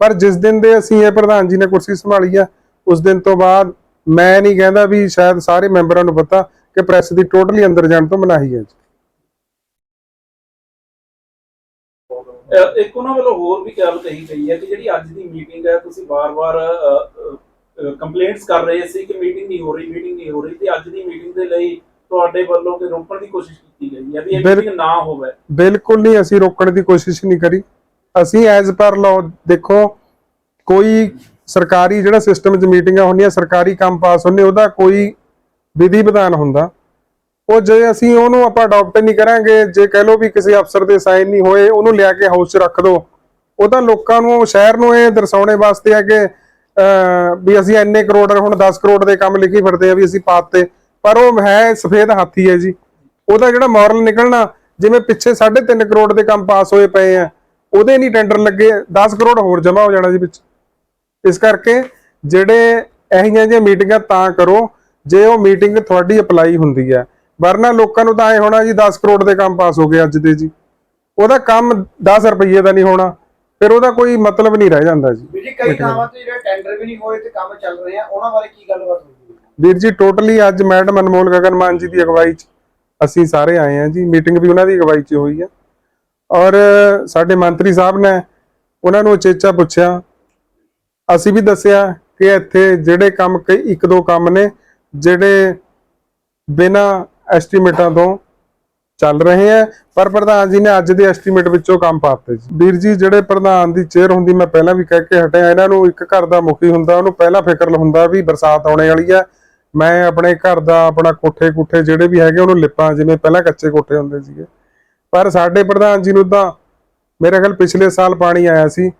Speaker 6: ਪਰ ਜਿਸ ਦਿਨ ਦੇ ਅਸੀਂ ਇਹ ਪ੍ਰਧਾਨ ਜੀ ਨੇ ਕੁਰਸੀ ਸੰਭਾਲੀ ਆ, ਉਸ ਦਿਨ ਤੋਂ ਬਾਅਦ ਮੈਂ ਨਹੀਂ ਕਹਿੰਦਾ ਵੀ ਸ਼ਾਇਦ ਸਾਰੇ ਮੈਂਬਰਾਂ ਨੂੰ ਪਤਾ ਕਿ ਪ੍ਰੈਸ ਦੀ ਟੋਟਲੀ ਅੰਦਰ ਜਾਣ ਤੋਂ ਮਨਾਹੀ ਹੈ ਜੀ।
Speaker 4: ਇੱਕ ਉਹਨਾਂ ਵੱਲੋਂ ਹੋਰ ਵੀ ਗੱਲ ਕਹੀ ਗਈ ਹੈ ਕਿ ਜਿਹੜੀ ਅੱਜ ਦੀ ਮੀਟਿੰਗ ਹੈ, ਤੁਸੀਂ ਵਾਰ-ਵਾਰ ਕੰਪਲੇਂਟਸ ਕਰ ਰਹੇ ਸੀ ਕਿ ਮੀਟਿੰਗ ਨਹੀਂ ਹੋ ਰਹੀ ਮੀਟਿੰਗ ਨਹੀਂ ਹੋ ਰਹੀ ਤੇ ਅੱਜ ਦੀ ਮੀਟਿੰਗ ਦੇ ਲਈ ਤੁਹਾਡੇ ਵੱਲੋਂ ਕਿ ਰੋਕਣ ਦੀ ਕੋਸ਼ਿਸ਼ ਕੀਤੀ ਗਈ ਹੈ ਵੀ ਇਹ
Speaker 6: ਬਿਲ-
Speaker 4: ਮੀਟਿੰਗ ਨਾ ਹੋਵੇ।
Speaker 6: ਬਿਲਕੁਲ ਨਹੀਂ ਅਸੀਂ ਰੋਕਣ ਦੀ ਕੋਸ਼ਿਸ਼ ਨਹੀਂ ਕਰੀ। ਅਸੀਂ ਐਜ਼ ਪਰ ਲਾਅ ਦੇਖੋ ਕੋਈ ਸਰਕਾਰੀ ਜਿਹੜਾ ਸਿਸਟਮ 'ਚ ਮੀਟਿੰਗਾਂ ਹੁੰਦੀਆਂ ਸਰਕਾਰੀ ਕੰਮ ਪਾਸ ਹੁੰਦੇ ਉਹਦਾ ਕੋਈ ਵਿਧੀ ਵਿਧਾਨ ਹੁੰਦਾ। ਉਹ ਜੇ ਅਸੀਂ ਉਹਨੂੰ ਆਪਾਂ ਅਡਾਪਟ ਨਹੀਂ ਕਰਾਂਗੇ ਜੇ ਕਹਿ ਲਓ ਵੀ ਕਿਸੇ ਅਫਸਰ ਦੇ ਸਾਈਨ ਨਹੀਂ ਹੋਏ ਉਹਨੂੰ ਲਿਆ ਕੇ ਹਾਊਸ 'ਚ ਰੱਖ ਦਿਓ ਉਹ ਤਾਂ ਲੋਕਾਂ ਨੂੰ ਸ਼ਹਿਰ ਨੂੰ ਇਹ ਦਰਸਾਉਣੇ ਵਾਸਤੇ ਹੈ ਕਿ ਅਹ ਵੀ ਅਸੀਂ ਇੰਨੇ ਕਰੋੜ ਹੁਣ 10 ਕਰੋੜ ਦੇ ਕੰਮ ਲਿਖੀ ਫਿਰਦੇ ਆ ਵੀ ਅਸੀਂ ਪਾਤੇ। ਪਰ ਉਹ ਹੈ ਸਫੇਦ ਹਾਥੀ ਹੈ ਜੀ। ਉਹਦਾ ਜਿਹੜਾ ਮੋਰਲ ਨਿਕਲਣਾ ਜਿਵੇਂ ਪਿੱਛੇ 3.5 ਕਰੋੜ ਦੇ ਕੰਮ ਪਾਸ ਹੋਏ ਪਏ ਆ ਉਹਦੇ ਨਹੀਂ ਟੈਂਡਰ ਲੱਗੇ 10 ਕਰੋੜ ਹੋਰ ਜਮ੍ਹਾਂ ਹੋ ਜਾਣਾ ਜੀ ਵਿੱਚ। ਇਸ ਕਰਕੇ ਜਿਹੜੇ ਇਹੋ ਜਿਹੀਆਂ ਮੀਟਿੰਗਾਂ ਤਾਂ ਕਰੋ ਜੇ ਉਹ ਮੀਟਿੰਗ ਤੁਹਾਡੀ ਅਪਲਾਈ ਹੁੰਦੀ ਹੈ ਵਰਨਾ ਲੋਕਾਂ ਨੂੰ ਤਾਂ ਐ ਹੋਣਾ ਜੀ 10 ਕਰੋੜ ਦੇ ਕੰਮ ਪਾਸ ਹੋ ਗਏ ਅੱਜ ਦੇ ਜੀ। ਉਹਦਾ ਕੰਮ 10 ਰੁਪਏ ਦਾ ਨਹੀਂ ਹੋਣਾ ਫਿਰ ਉਹਦਾ ਕੋਈ ਮਤਲਬ ਨਹੀਂ ਰਹਿ ਜਾਂਦਾ ਜੀ।
Speaker 3: ਵੀ ਜੀ ਕਈ ਥਾਵਾਂ ਤੇ ਜਿਹੜੇ ਟੈਂਡਰ ਵੀ ਨਹੀਂ ਹੋਏ ਤੇ ਕੰਮ ਚੱਲ ਰਹੇ ਆ ਉਹਨਾਂ ਬਾਰੇ ਕੀ ਗੱਲਬਾਤ ਹੋਈ?
Speaker 6: ਵੀਰ ਜੀ ਟੋਟਲੀ ਅੱਜ ਮੈਡਮ ਅਨਮੋਲ ਗਗਨ ਮਾਨ ਜੀ ਦੀ ਅਗਵਾਈ 'ਚ ਅਸੀਂ ਸਾਰੇ ਆਏ ਹਾਂ ਜੀ ਮੀਟਿੰਗ ਵੀ ਉਹਨਾਂ ਦੀ ਅਗਵਾਈ 'ਚ ਹੋਈ ਹੈ ਔਰ ਸਾਡੇ ਮੰਤਰੀ ਸਾਹਿਬ ਨੇ ਉਹਨਾਂ ਨੂੰ ਉਚੇਚਾ ਪੁੱਛਿਆ। ਅਸੀਂ ਵੀ ਦੱਸਿਆ ਕਿ ਇੱਥੇ ਜਿਹੜੇ ਕੰਮ ਕਈ, ਇੱਕ ਦੋ ਕੰਮ ਨੇ, ਜਿਹੜੇ ਬਿਨਾ ਐਸਟੀਮੇਟਾਂ ਤੋਂ ਚੱਲ ਰਹੇ ਆ। ਪਰ ਪ੍ਰਧਾਨ ਜੀ ਨੇ ਅੱਜ ਦੇ ਐਸਟੀਮੇਟ ਵਿੱਚੋਂ ਕੰਮ ਪਾਤੇ ਜੀ। ਵੀਰ ਜੀ, ਜਿਹੜੇ ਪ੍ਰਧਾਨ ਦੀ ਚੇਅਰ ਹੁੰਦੀ, ਮੈਂ ਪਹਿਲਾਂ ਵੀ ਕਹਿ ਕੇ ਹਟਿਆ, ਇਹਨਾਂ ਨੂੰ ਇੱਕ ਘਰ ਦਾ ਮੁਖੀ ਹੁੰਦਾ, ਉਹਨੂੰ ਪਹਿਲਾਂ ਫਿਕਰ ਹੁੰਦਾ ਵੀ ਬਰਸਾਤ ਆਉਣੇ ਵਾਲੀ ਆ। ਮੈਂ ਆਪਣੇ ਘਰ ਦਾ ਆਪਣਾ ਕੋਠੇ ਕੁੱਠੇ ਜਿਹੜੇ ਵੀ ਹੈਗੇ ਉਹਨੂੰ ਲਿਪਾਂ ਜਿਵੇਂ ਪਹਿਲਾਂ ਕੱਚੇ ਕੋਠੇ ਹੁੰਦੇ ਸੀਗੇ। ਪਰ ਸਾਡੇ ਪ੍ਰਧਾਨ ਜੀ ਨੂੰ ਤਾਂ ਮੇਰੇ ਖਿਆਲ ਪਿਛਲੇ ਸਾਲ ਪਾਣੀ ਆਇਆ ਸੀ।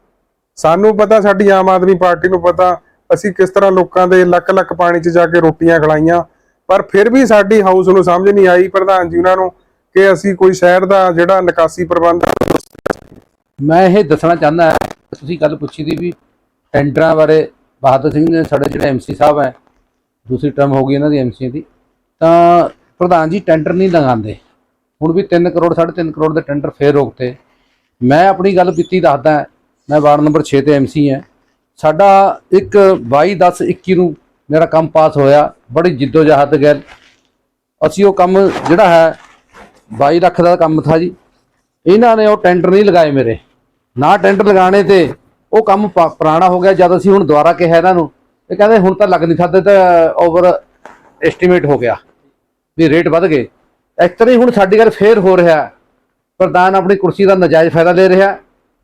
Speaker 6: ਸਾਨੂੰ ਪਤਾ, ਸਾਡੀ ਆਮ ਆਦਮੀ ਪਾਰਟੀ ਨੂੰ ਪਤਾ ਅਸੀਂ ਕਿਸ ਤਰ੍ਹਾਂ ਲੋਕਾਂ ਦੇ ਲੱਖ ਲੱਖ ਪਾਣੀ 'ਚ ਜਾ ਕੇ ਰੋਟੀਆਂ ਖਲਾਈਆਂ। ਪਰ ਫਿਰ ਵੀ ਸਾਡੀ ਹਾਊਸ ਨੂੰ ਸਮਝ ਨਹੀਂ ਆਈ ਪ੍ਰਧਾਨ ਜੀ ਉਹਨਾਂ ਨੂੰ ਕਿ ਅਸੀਂ ਕੋਈ ਸ਼ਹਿਰ ਦਾ ਜਿਹੜਾ ਨਿਕਾਸੀ ਪ੍ਰਬੰਧ
Speaker 7: ਮੈਂ ਇਹ ਦੱਸਣਾ ਚਾਹੁੰਦਾ ਤੁਸੀਂ ਗੱਲ ਪੁੱਛੀ ਦੀ ਵੀ ਟੈਂਡਰਾਂ ਬਾਰੇ ਬਹਾਦਰ ਸਿੰਘ ਨੇ ਸਾਡੇ ਜਿਹੜੇ ਐਮਸੀ ਸਾਹਿਬ ਹੈ ਦੂਸਰੀ ਟਰਮ ਹੋ ਗਈ ਇਹਨਾਂ ਦੀ ਐਮਸੀ ਦੀ, ਤਾਂ ਪ੍ਰਧਾਨ ਜੀ ਟੈਂਡਰ ਨਹੀਂ ਲਗਾਉਂਦੇ। ਹੁਣ ਵੀ 3 ਕਰੋੜ 3.5 ਕਰੋੜ ਦੇ ਟੈਂਡਰ ਫੇਰ ਰੋਕਤੇ। ਮੈਂ ਆਪਣੀ ਗੱਲ ਬੀਤੀ ਦੱਸਦਾ, ਮੈਂ ਵਾਰਡ ਨੰਬਰ 6 ਤੇ ਐਮਸੀ ਹਾਂ। ਸਾਡਾ ਇੱਕ 22 10 21 ਨੂੰ ਮੇਰਾ ਕੰਮ ਪਾਸ ਹੋਇਆ, ਬੜੀ ਜਿੱਦੋ-ਜਹਦ ਗੈਲ। ਅਸੀਂ ਉਹ ਕੰਮ ਜਿਹੜਾ ਹੈ 22 ਲੱਖ ਦਾ ਕੰਮ ਥਾ ਜੀ। ਇਹਨਾਂ ਨੇ ਉਹ ਟੈਂਡਰ ਨਹੀਂ ਲਗਾਏ ਮੇਰੇ। ਨਾ ਟੈਂਡਰ ਲਗਾਣੇ ਤੇ ਉਹ ਕੰਮ ਪ- ਪੁਰਾਣਾ ਹੋ ਗਿਆ, ਜਦ ਅਸੀਂ ਹੁਣ ਦੁਬਾਰਾ ਕਿਹਾ ਇਹਨਾਂ ਨੂੰ ਇਹ ਕਹਿੰਦੇ ਹੁਣ ਤਾਂ ਲੱਗ ਨਹੀਂ ਸਕਦੇ ਤਾਂ ਓਵਰ ਐਸਟੀਮੇਟ ਹੋ ਗਿਆ ਵੀ ਰੇਟ ਵੱਧ ਗਏ। ਇਸ ਤਰ੍ਹਾਂ ਹੀ ਹੁਣ ਸਾਡੀ ਗੱਲ ਫੇਰ ਹੋ ਰਿਹਾ ਪ੍ਰਧਾਨ ਆਪਣੀ ਕੁਰਸੀ ਦਾ ਨਜਾਇਜ਼ ਫਾਇਦਾ ਲੈ ਰਿਹਾ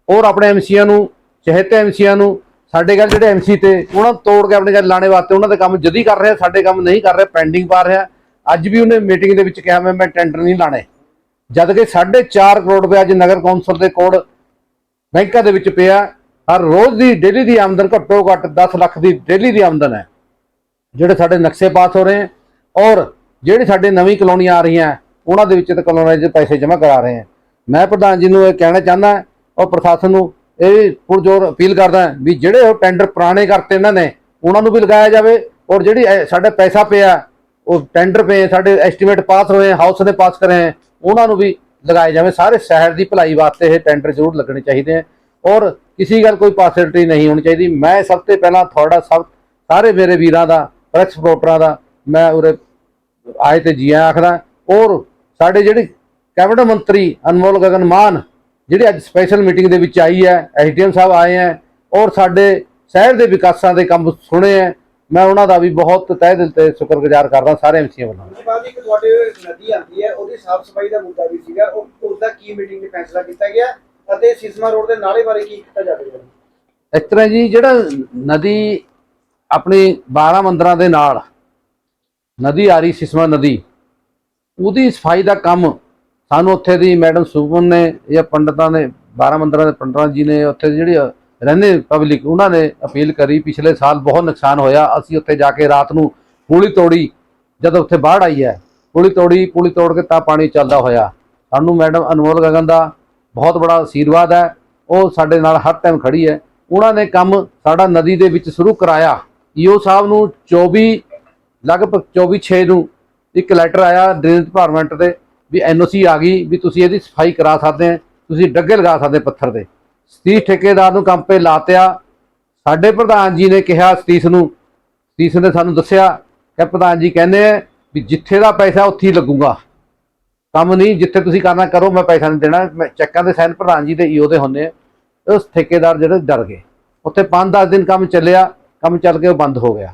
Speaker 7: ਔਰ ਆਪਣੇ ਐਮਸੀਆਂ ਨੂੰ, ਚਹੇਤੇ ਐਮਸੀਆਂ ਨੂੰ, ਸਾਡੇ ਗੱਲ ਜਿਹੜੇ ਐਮਸੀ ਤੇ ਉਹਨਾਂ ਨੂੰ ਤੋੜ ਕੇ ਆਪਣੇ ਗੱਲ ਲਾਣੇ ਵਾਸਤੇ ਉਹਨਾਂ ਦੇ ਕੰਮ ਜਦੀ ਕਰ ਰਿਹਾ, ਸਾਡੇ ਕੰਮ ਨਹੀਂ ਕਰ ਰਿਹਾ ਪੈਂਡਿੰਗ ਪਾ ਰਿਹਾ। ਅੱਜ ਵੀ ਉਹਨੇ ਮੀਟਿੰਗ ਦੇ ਵਿੱਚ ਕਿਹਾ, ਮੈਂ ਮੈਂ ਟੈਂਡਰ ਨਹੀਂ ਲਾਣੇ। ਜਦ ਕਿ 4.5 ਕਰੋੜ ਰੁਪਏ ਅੱਜ ਨਗਰ ਕੌਂਸਲ ਦੇ ਕੋਲ ਬੈਂਕਾਂ ਦੇ ਵਿੱਚ ਪਿਆ। ਹਰ ਰੋਜ਼ ਦੀ ਡੇਲੀ ਦੀ ਆਮਦਨ ਘੱਟੋ ਘੱਟ 10 ਲੱਖ ਦੀ ਡੇਲੀ ਦੀ ਆਮਦਨ ਹੈ। ਜਿਹੜੇ ਸਾਡੇ ਨਕਸ਼ੇ ਪਾਸ ਹੋ ਰਹੇ ਹਨ ਔਰ ਜਿਹੜੇ ਸਾਡੇ ਨਵੀਂ ਕਲੋਨੀਆਂ ਆ ਰਹੀਆਂ ਉਹਨਾਂ ਦੇ ਵਿੱਚ ਤੇ ਕਲੋਨੀਆਂ 'ਚ ਪੈਸੇ ਜਮ੍ਹਾਂ ਕਰਾ ਰਹੇ ਹਨ ਮੈਂ ਪ੍ਰਧਾਨ ਜੀ ਨੂੰ ਇਹ ਕਹਿਣਾ ਚਾਹੁੰਦਾ ਔਰ ਪ੍ਰਸ਼ਾਸਨ ਨੂੰ ਇਹ ਪੁਰਜੋਰ ਅਪੀਲ ਕਰਦਾ ਵੀ ਜਿਹੜੇ ਉਹ ਟੈਂਡਰ ਪੁਰਾਣੇ ਕਰਤੇ ਇਹਨਾਂ ਨੇ, ਉਹਨਾਂ ਨੂੰ ਵੀ ਲਗਾਇਆ ਜਾਵੇ ਔਰ ਜਿਹੜੀ ਸਾਡਾ ਪੈਸਾ ਪਿਆ ਉਹ ਟੈਂਡਰ ਪਏ ਸਾਡੇ ਐਸਟੀਮੇਟ ਪਾਸ ਹੋਏ ਹਾਊਸ ਨੇ ਪਾਸ ਕਰੇ ਹੈ, ਉਹਨਾਂ ਨੂੰ ਵੀ ਲਗਾਏ ਜਾਵੇ। ਸਾਰੇ ਸ਼ਹਿਰ ਦੀ ਭਲਾਈ ਵਾਸਤੇ ਇਹ ਟੈਂਡਰ ਜ਼ਰੂਰ ਲੱਗਣੇ ਚਾਹੀਦੇ ਹੈ। ਔਰ ਕਿਸੇ ਗੱਲ ਕੋਈ ਪਾਸਿਬਿਲਿਟੀ ਨਹੀਂ ਹੋਣੀ ਚਾਹੀਦੀ। ਮੈਂ ਸਭ ਤੋਂ ਪਹਿਲਾਂ ਤੁਹਾਡਾ ਸਭ ਸਾਰੇ ਮੇਰੇ ਵੀਰਾਂ ਦਾ ਪ੍ਰੈਸ ਰਿਪੋਰਟਰਾਂ ਦਾ, ਮੈਂ ਉਰੇ ਆਏ ਤੇ ਜੀ ਆਖਦਾ। ਔਰ ਸਾਡੇ ਜਿਹੜੇ ਕੈਬਨਿਟ ਮੰਤਰੀ ਅਨਮੋਲ ਗਗਨ ਮਾਨ, ਜਿਹੜੇ ਅੱਜ ਸਪੈਸ਼ਲ ਮੀਟਿੰਗ ਦੇ ਵਿੱਚ ਆਈ ਹੈ ਐਸਡੀਐਮ ਸਾਹਿਬ ਆਏ ਹੈ, ਔਰ ਸਾਡੇ ਸ਼ਹਿਰ ਦੇ ਵਿਕਾਸਾਂ ਦੇ ਕੰਮ ਸੁਣੇ ਹੈ, ਮੈਂ ਉਹਨਾਂ ਦਾ ਵੀ ਬਹੁਤ ਤਹਿ ਦਿਲ ਤੇ ਸ਼ੁਕਰਗੁਜ਼ਾਰ ਕਰਦਾ ਸਾਰੇ ਐਮਸੀਆਂ ਵੱਲੋਂ।
Speaker 3: ਉਸ ਤੁਹਾਡੇ ਨਦੀ ਆਉਂਦੀ ਹੈ, ਉਹਦੀ ਸਾਫ਼ ਸਫ਼ਾਈ ਦਾ ਮੁੱਦਾ ਵੀ ਸੀਗਾ। ਉਹ ਉਸ ਦਾ ਕੀ ਮੀਟਿੰਗ ਵਿੱਚ ਫੈਸਲਾ ਕੀਤਾ ਗਿਆ? ਅਤੇ ਸਿਸਮਾ ਰੋਡ ਦੇ ਨਾਲੇ ਬਾਰੇ ਕੀ ਕੀਤਾ ਜਾਵੇਗਾ
Speaker 7: ਇਸ ਤਰ੍ਹਾਂ ਜੀ, ਜਿਹੜਾ ਨਦੀ ਆਪਣੀ 12 ਮੰਦਰਾਂ ਦੇ ਨਾਲ, ਨਦੀ ਆ ਰਹੀ ਸਿਸਮਾ ਨਦੀ, ਉਹਦੀ ਸਫ਼ਾਈ ਦਾ ਕੰਮ ਸਾਨੂੰ ਉੱਥੇ ਦੀ ਮੈਡਮ ਸੁਪਨ ਨੇ ਜਾਂ ਪੰਡਤਾਂ ਨੇ 12 ਮੰਦਰਾਂ ਦੇ ਪੰਡਤਾਂ ਜੀ ਨੇ, ਉੱਥੇ ਜਿਹੜੀ ਰਹਿੰਦੇ ਪਬਲਿਕ ਉਹਨਾਂ ਨੇ ਅਪੀਲ ਕਰੀ ਪਿਛਲੇ ਸਾਲ ਬਹੁਤ ਨੁਕਸਾਨ ਹੋਇਆ। ਅਸੀਂ ਉੱਥੇ ਜਾ ਕੇ ਰਾਤ ਨੂੰ ਪੁਲੀ ਤੋੜੀ, ਜਦੋਂ ਉੱਥੇ ਬਾੜ ਆਈ ਹੈ, ਪੁਲੀ ਤੋੜੀ, ਪੁਲੀ ਤੋੜ ਕੇ ਤਾਂ ਪਾਣੀ ਚੱਲਦਾ ਹੋਇਆ। ਸਾਨੂੰ ਮੈਡਮ ਅਨਮੋਲ ਗਗਨ ਦਾ ਬਹੁਤ ਬੜਾ ਆਸ਼ੀਰਵਾਦ ਹੈ। ਉਹ ਸਾਡੇ ਨਾਲ ਹਰ ਟਾਈਮ ਖੜੀ ਹੈ। ਉਹਨਾਂ ਨੇ ਕੰਮ ਸਾਡਾ ਨਦੀ ਦੇ ਵਿੱਚ ਸ਼ੁਰੂ ਕਰਾਇਆ। ਈਓ ਸਾਹਿਬ ਨੂੰ 24 ਲਗਭਗ 24 6 ਨੂੰ ਇੱਕ ਲੈਟਰ ਆਇਆ ਡਰੇਨ ਡਿਪਾਰਟਮੈਂਟ ਦੇ ਵੀ ਐਨਓਸੀ ਆ ਗਈ ਵੀ ਤੁਸੀਂ ਇਹਦੀ ਸਫ਼ਾਈ ਕਰਾ ਸਕਦੇ ਹੋ ਤੁਸੀਂ ਡੱਗੇ ਲਗਾ ਸਕਦੇ ਪੱਥਰ ਦੇ ਸਤੀਸ਼ ਠੇਕੇਦਾਰ ਨੂੰ ਕੰਮ 'ਤੇ ਲਾਤਿਆ। ਸਾਡੇ ਪ੍ਰਧਾਨ ਜੀ ਨੇ ਕਿਹਾ, ਸਤੀਸ਼ ਨੂੰ, ਸਤੀਸ਼ ਨੇ ਸਾਨੂੰ ਦੱਸਿਆ ਕਿ ਪ੍ਰਧਾਨ ਜੀ ਕਹਿੰਦੇ ਆ ਵੀ ਜਿੱਥੇ ਦਾ ਪੈਸਾ ਉੱਥੇ ਹੀ ਲੱਗੂਗਾ। ਕੰਮ ਨਹੀਂ, ਜਿੱਥੇ ਤੁਸੀਂ ਕਰਨਾ ਕਰੋ, ਮੈਂ ਪੈਸਾ ਨਹੀਂ ਦੇਣਾ। ਮੈਂ ਚੈੱਕਾਂ ਦੇ ਸਾਈਨ ਪ੍ਰਧਾਨ ਜੀ ਦੇ ਈਓ ਦੇ ਹੁੰਦੇ ਆ। ਉਸ ਠੇਕੇਦਾਰ ਜਿਹੜੇ ਡਰ ਗਏ। ਉੱਥੇ 5-10 ਦਿਨ ਕੰਮ ਚੱਲਿਆ, ਕੰਮ ਚੱਲ ਕੇ ਉਹ ਬੰਦ ਹੋ ਗਿਆ।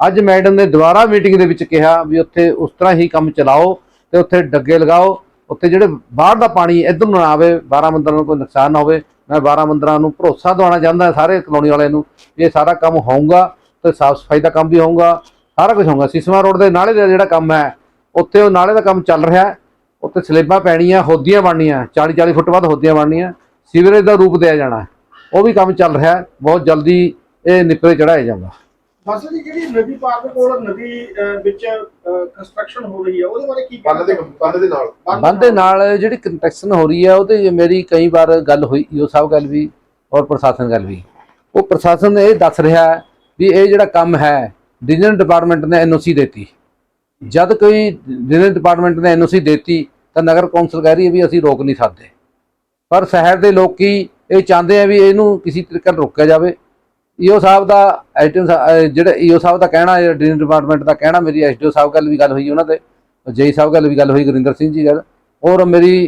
Speaker 7: ਅੱਜ ਮੈਡਮ ਨੇ ਦੁਬਾਰਾ ਮੀਟਿੰਗ ਦੇ ਵਿੱਚ ਕਿਹਾ ਵੀ ਉੱਥੇ ਉਸ ਤਰ੍ਹਾਂ ਹੀ ਕੰਮ ਚਲਾਓ ਤੇ ਉੱਥੇ ਡੱਗੇ ਲਗਾਓ। ਉੱਥੇ ਜਿਹੜੇ ਬਾਹਰ ਦਾ ਪਾਣੀ ਇੱਧਰ ਨੂੰ ਨਾ ਆਵੇ 12 ਮੰਦਰਾਂ ਨੂੰ ਕੋਈ ਨੁਕਸਾਨ ਨਾ ਹੋਵੇ। ਮੈਂ 12 ਮੰਦਰਾਂ ਨੂੰ ਭਰੋਸਾ ਦਿਵਾਉਣਾ ਚਾਹੁੰਦਾ ਸਾਰੇ ਕਲੋਨੀ ਵਾਲਿਆਂ ਨੂੰ ਵੀ ਇਹ ਸਾਰਾ ਕੰਮ ਹੋਊਗਾ ਤੇ ਸਾਫ਼ ਸਫ਼ਾਈ ਦਾ ਕੰਮ ਵੀ ਹੋਊਗਾ। ਸਾਰਾ ਕੁਝ ਹੋਊਗਾ। ਸਿਸਮਾ ਰੋਡ ਦੇ ਨਾਲੇ ਦਾ ਜਿਹੜਾ ਕੰਮ ਹੈ, ਉੱਥੇ ਉਹ ਨਾਲੇ ਦਾ ਕੰਮ ਚੱਲ ਰਿਹਾ ਹੈ। ਉੱਥੇ ਸਲੇਬਾਂ ਪੈਣੀਆਂ ਹੋਦੀਆਂ ਬਣਨੀਆਂ 40 40 ਫੁੱਟ ਬਾਅਦ ਹੋਦੀਆਂ ਬਣਨੀਆਂ ਸੀਵਰੇਜ ਦਾ ਰੂਪ ਦਿਆ ਜਾਣਾ। ਉਹ ਵੀ ਕੰਮ ਚੱਲ ਰਿਹਾ ਹੈ। ਬਹੁਤ ਜਲਦੀ ਇਹ ਨਿਪਰੇ ਚੜਾਇਆ ਜਾਊਗਾ।
Speaker 1: ਬਸ ਜੀ ਜਿਹੜੀ ਨਦੀ ਪਾਰ ਦੇ ਕੋਲ ਨਦੀ ਵਿੱਚ ਕੰਸਟਰਕਸ਼ਨ ਹੋ ਰਹੀ ਹੈ ਉਹਦੇ ਬਾਰੇ ਕੀ ਬੰਦ ਦੇ ਬੰਦ ਦੇ ਨਾਲ।
Speaker 7: ਬੰਦ ਦੇ ਨਾਲ। ਜਿਹੜੀ ਕੰਟੈਕਸ਼ਨ ਹੋ ਰਹੀ ਹੈ ਉਹਦੇ ਮੇਰੀ ਕਈ ਵਾਰ ਗੱਲ ਹੋਈ ਈਓ ਸਾਹਿਬ ਗੱਲ ਵੀ ਔਰ ਪ੍ਰਸ਼ਾਸਨ ਗੱਲ ਵੀ। ਉਹ ਪ੍ਰਸ਼ਾਸਨ ਇਹ ਦੱਸ ਰਿਹਾ ਵੀ ਇਹ ਜਿਹੜਾ ਕੰਮ ਹੈ ਡਿਜੀਟਲ ਡਿਪਾਰਟਮੈਂਟ ਨੇ ਐਨਓਸੀ ਦਿੱਤੀ। ਜਦ ਕੋਈ ਡਿਜੀਟਲ ਡਿਪਾਰਟਮੈਂਟ ਨੇ ਐਨਓਸੀ ਦਿੱਤੀ ਤਾਂ ਨਗਰ ਕੌਂਸਲ ਕਹਿ ਰਹੀ ਹੈ ਵੀ ਅਸੀਂ ਰੋਕ ਨਹੀਂ ਸਕਦੇ। ਪਰ ਸ਼ਹਿਰ ਦੇ ਲੋਕੀ ਇਹ ਚਾਹੁੰਦੇ ਆ ਵੀ ਇਹਨੂੰ ਕਿਸੇ ਤਰੀਕੇ ਨਾਲ ਰੋਕਿਆ ਜਾਵੇ। ਈਓ ਸਾਹਿਬ ਦਾ ਐਡੀਟਰ ਜਿਹੜਾ ਈਓ ਸਾਹਿਬ ਦਾ ਕਹਿਣਾ ਹੈ ਡਿਜੀਟਲ ਡਿਪਾਰਟਮੈਂਟ ਦਾ ਕਹਿਣਾ, ਮੇਰੀ ਐਸਡੀਓ ਸਾਹਿਬ ਗੱਲ ਵੀ ਗੱਲ ਹੋਈ ਉਹਨਾਂ ਦੇ, ਜੇਈ ਸਾਹਿਬ ਗੱਲ ਵੀ ਗੱਲ ਹੋਈ, ਗੁਰਿੰਦਰ ਸਿੰਘ ਜੀ ਗੱਲ ਔਰ ਮੇਰੀ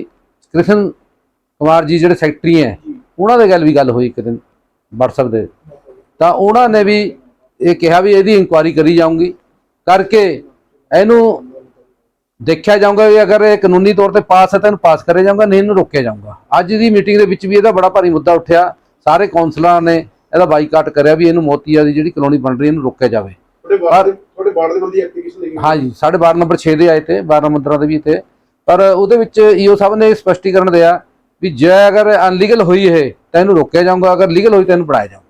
Speaker 7: ਕ੍ਰਿਸ਼ਨ ਕੁਮਾਰ ਜੀ ਜਿਹੜੇ ਸੈਕਟਰੀ ਹੈ, ਉਹਨਾਂ ਦੇ ਗੱਲ ਵੀ ਗੱਲ ਹੋਈ ਇੱਕ ਦਿਨ WhatsApp ਦੇ। ਤਾਂ ਉਹਨਾਂ ਨੇ ਵੀ ਇਹ ਕਿਹਾ ਵੀ ਇਹਦੀ ਇਨਕੁਆਇਰੀ ਕਰੀ ਜਾਊਂਗੀ। ਕਰਕੇ ਇਹਨੂੰ ਦੇਖਿਆ ਜਾਊਗਾ ਵੀ ਅਗਰ ਇਹ ਕਾਨੂੰਨੀ ਤੌਰ ਤੇ ਪਾਸ ਹੈ ਤਾਂ ਇਹਨੂੰ ਪਾਸ ਕਰਿਆ ਜਾਊਗਾ ਨਹੀਂ ਇਹਨੂੰ ਰੋਕਿਆ ਜਾਊਗਾ। ਅੱਜ ਦੀ ਮੀਟਿੰਗ ਦੇ ਵਿੱਚ ਵੀ ਇਹਦਾ ਬੜਾ ਭਾਰੀ ਮੁੱਦਾ ਉੱਠਿਆ। ਸਾਰੇ ਕੌਂਸਲਰਾਂ ਨੇ ਇਹਦਾ ਬਾਈਕਾਟ ਕਰਿਆ ਵੀ ਇਹਨੂੰ ਮੋਤੀਆ ਦੀ ਜਿਹੜੀ ਕਲੋਨੀ ਬਣ ਰਹੀ ਇਹਨੂੰ ਰੋਕਿਆ ਜਾਵੇ।
Speaker 8: ਤੁਹਾਡੇ ਵਾਰਡ ਦੇ ਤੁਹਾਡੇ ਵਾਰਡ ਦੇ ਬੰਦੀ ਐਪਲੀਕੇਸ਼ਨ ਲਈ
Speaker 7: ਹਾਂਜੀ ਸਾਡੇ 12 ਨੰਬਰ 6 ਦੇ ਆਏ ਤੇ 12 ਮੰਦਰਾਂ ਦੇ ਵੀ ਤੇ ਪਰ ਉਹਦੇ ਵਿੱਚ ਈਓ ਸਾਹਿਬ ਨੇ ਸਪਸ਼ਟੀਕਰਨ ਦਿਆ ਵੀ ਜੇ ਅਗਰ ਅਨਲੀਗਲ ਹੋਈ ਹੈ ਤਾਂ ਇਹਨੂੰ ਰੋਕਿਆ ਜਾਊਗਾ ਅਗਰ ਲੀਗਲ ਹੋਈ ਤਾਂ ਇਹਨੂੰ ਪੜਾਇਆ ਜਾਊਗਾ।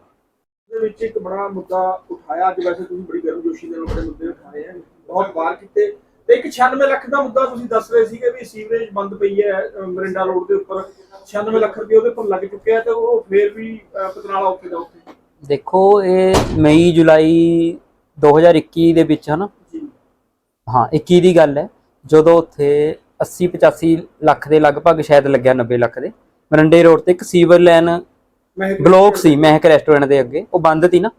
Speaker 1: ਦੇ ਵਿੱਚ ਇੱਕ ਬੜਾ ਮੁੱਦਾ ਉਠਾਇਆ ਅੱਜ ਵੈਸੇ ਤੁਸੀਂ ਬੜੀ ਗਰਮਜੋਸ਼ੀ ਦੇ ਨਾਲ ਬੜੇ ਮੁੱਦੇ ਉਠਾਏ ਹੈ ਬਹੁਤ ਵਾਰ ਕੀਤੇ ਤੇ ਇੱਕ 96 ਲੱਖ ਦਾ ਮੁੱਦਾ ਤੁਸੀਂ ਦੱਸ ਰਹੇ ਸੀਗੇ ਵੀ ਸੀਵਰੇਜ ਬੰਦ ਪਈ ਹੈ ਮਰਿੰਡਾ ਰੋਡ ਦੇ ਉੱਪਰ। 96 ਲੱਖ ਰੁਪਏ ਉਹਦੇ ਉੱਪਰ ਲੱਗ ਚੁੱਕਿਆ ਤੇ ਉਹ ਫੇਰ ਵੀ ਪਤਨਾਲਾ ਉੱਥੇ ਦਾ ਉੱਥੇ।
Speaker 9: ਦੇਖੋ ਇਹ ਮਈ ਜੁਲਾਈ 2021 ਦੇ ਵਿੱਚ ਹਨਾ? ਹਾਂ 21 ਦੀ ਗੱਲ ਹੈ। ਜਦੋਂ ਉੱਥੇ 80 85 ਲੱਖ ਦੇ ਲਗਭਗ ਸ਼ਾਇਦ ਲੱਗਿਆ 90 ਲੱਖ ਦੇ। ਮਰੰਡੇ ਰੋਡ ਤੇ ਇੱਕ ਸੀਵਰ ਲਾਈਨ ਬਲੌਕ ਸੀ ਮਹਿਕ ਰੈਸਟੋਰੈਂਟ ਦੇ ਅੱਗੇ। ਉਹ ਬੰਦ ਸੀ ਨਾ।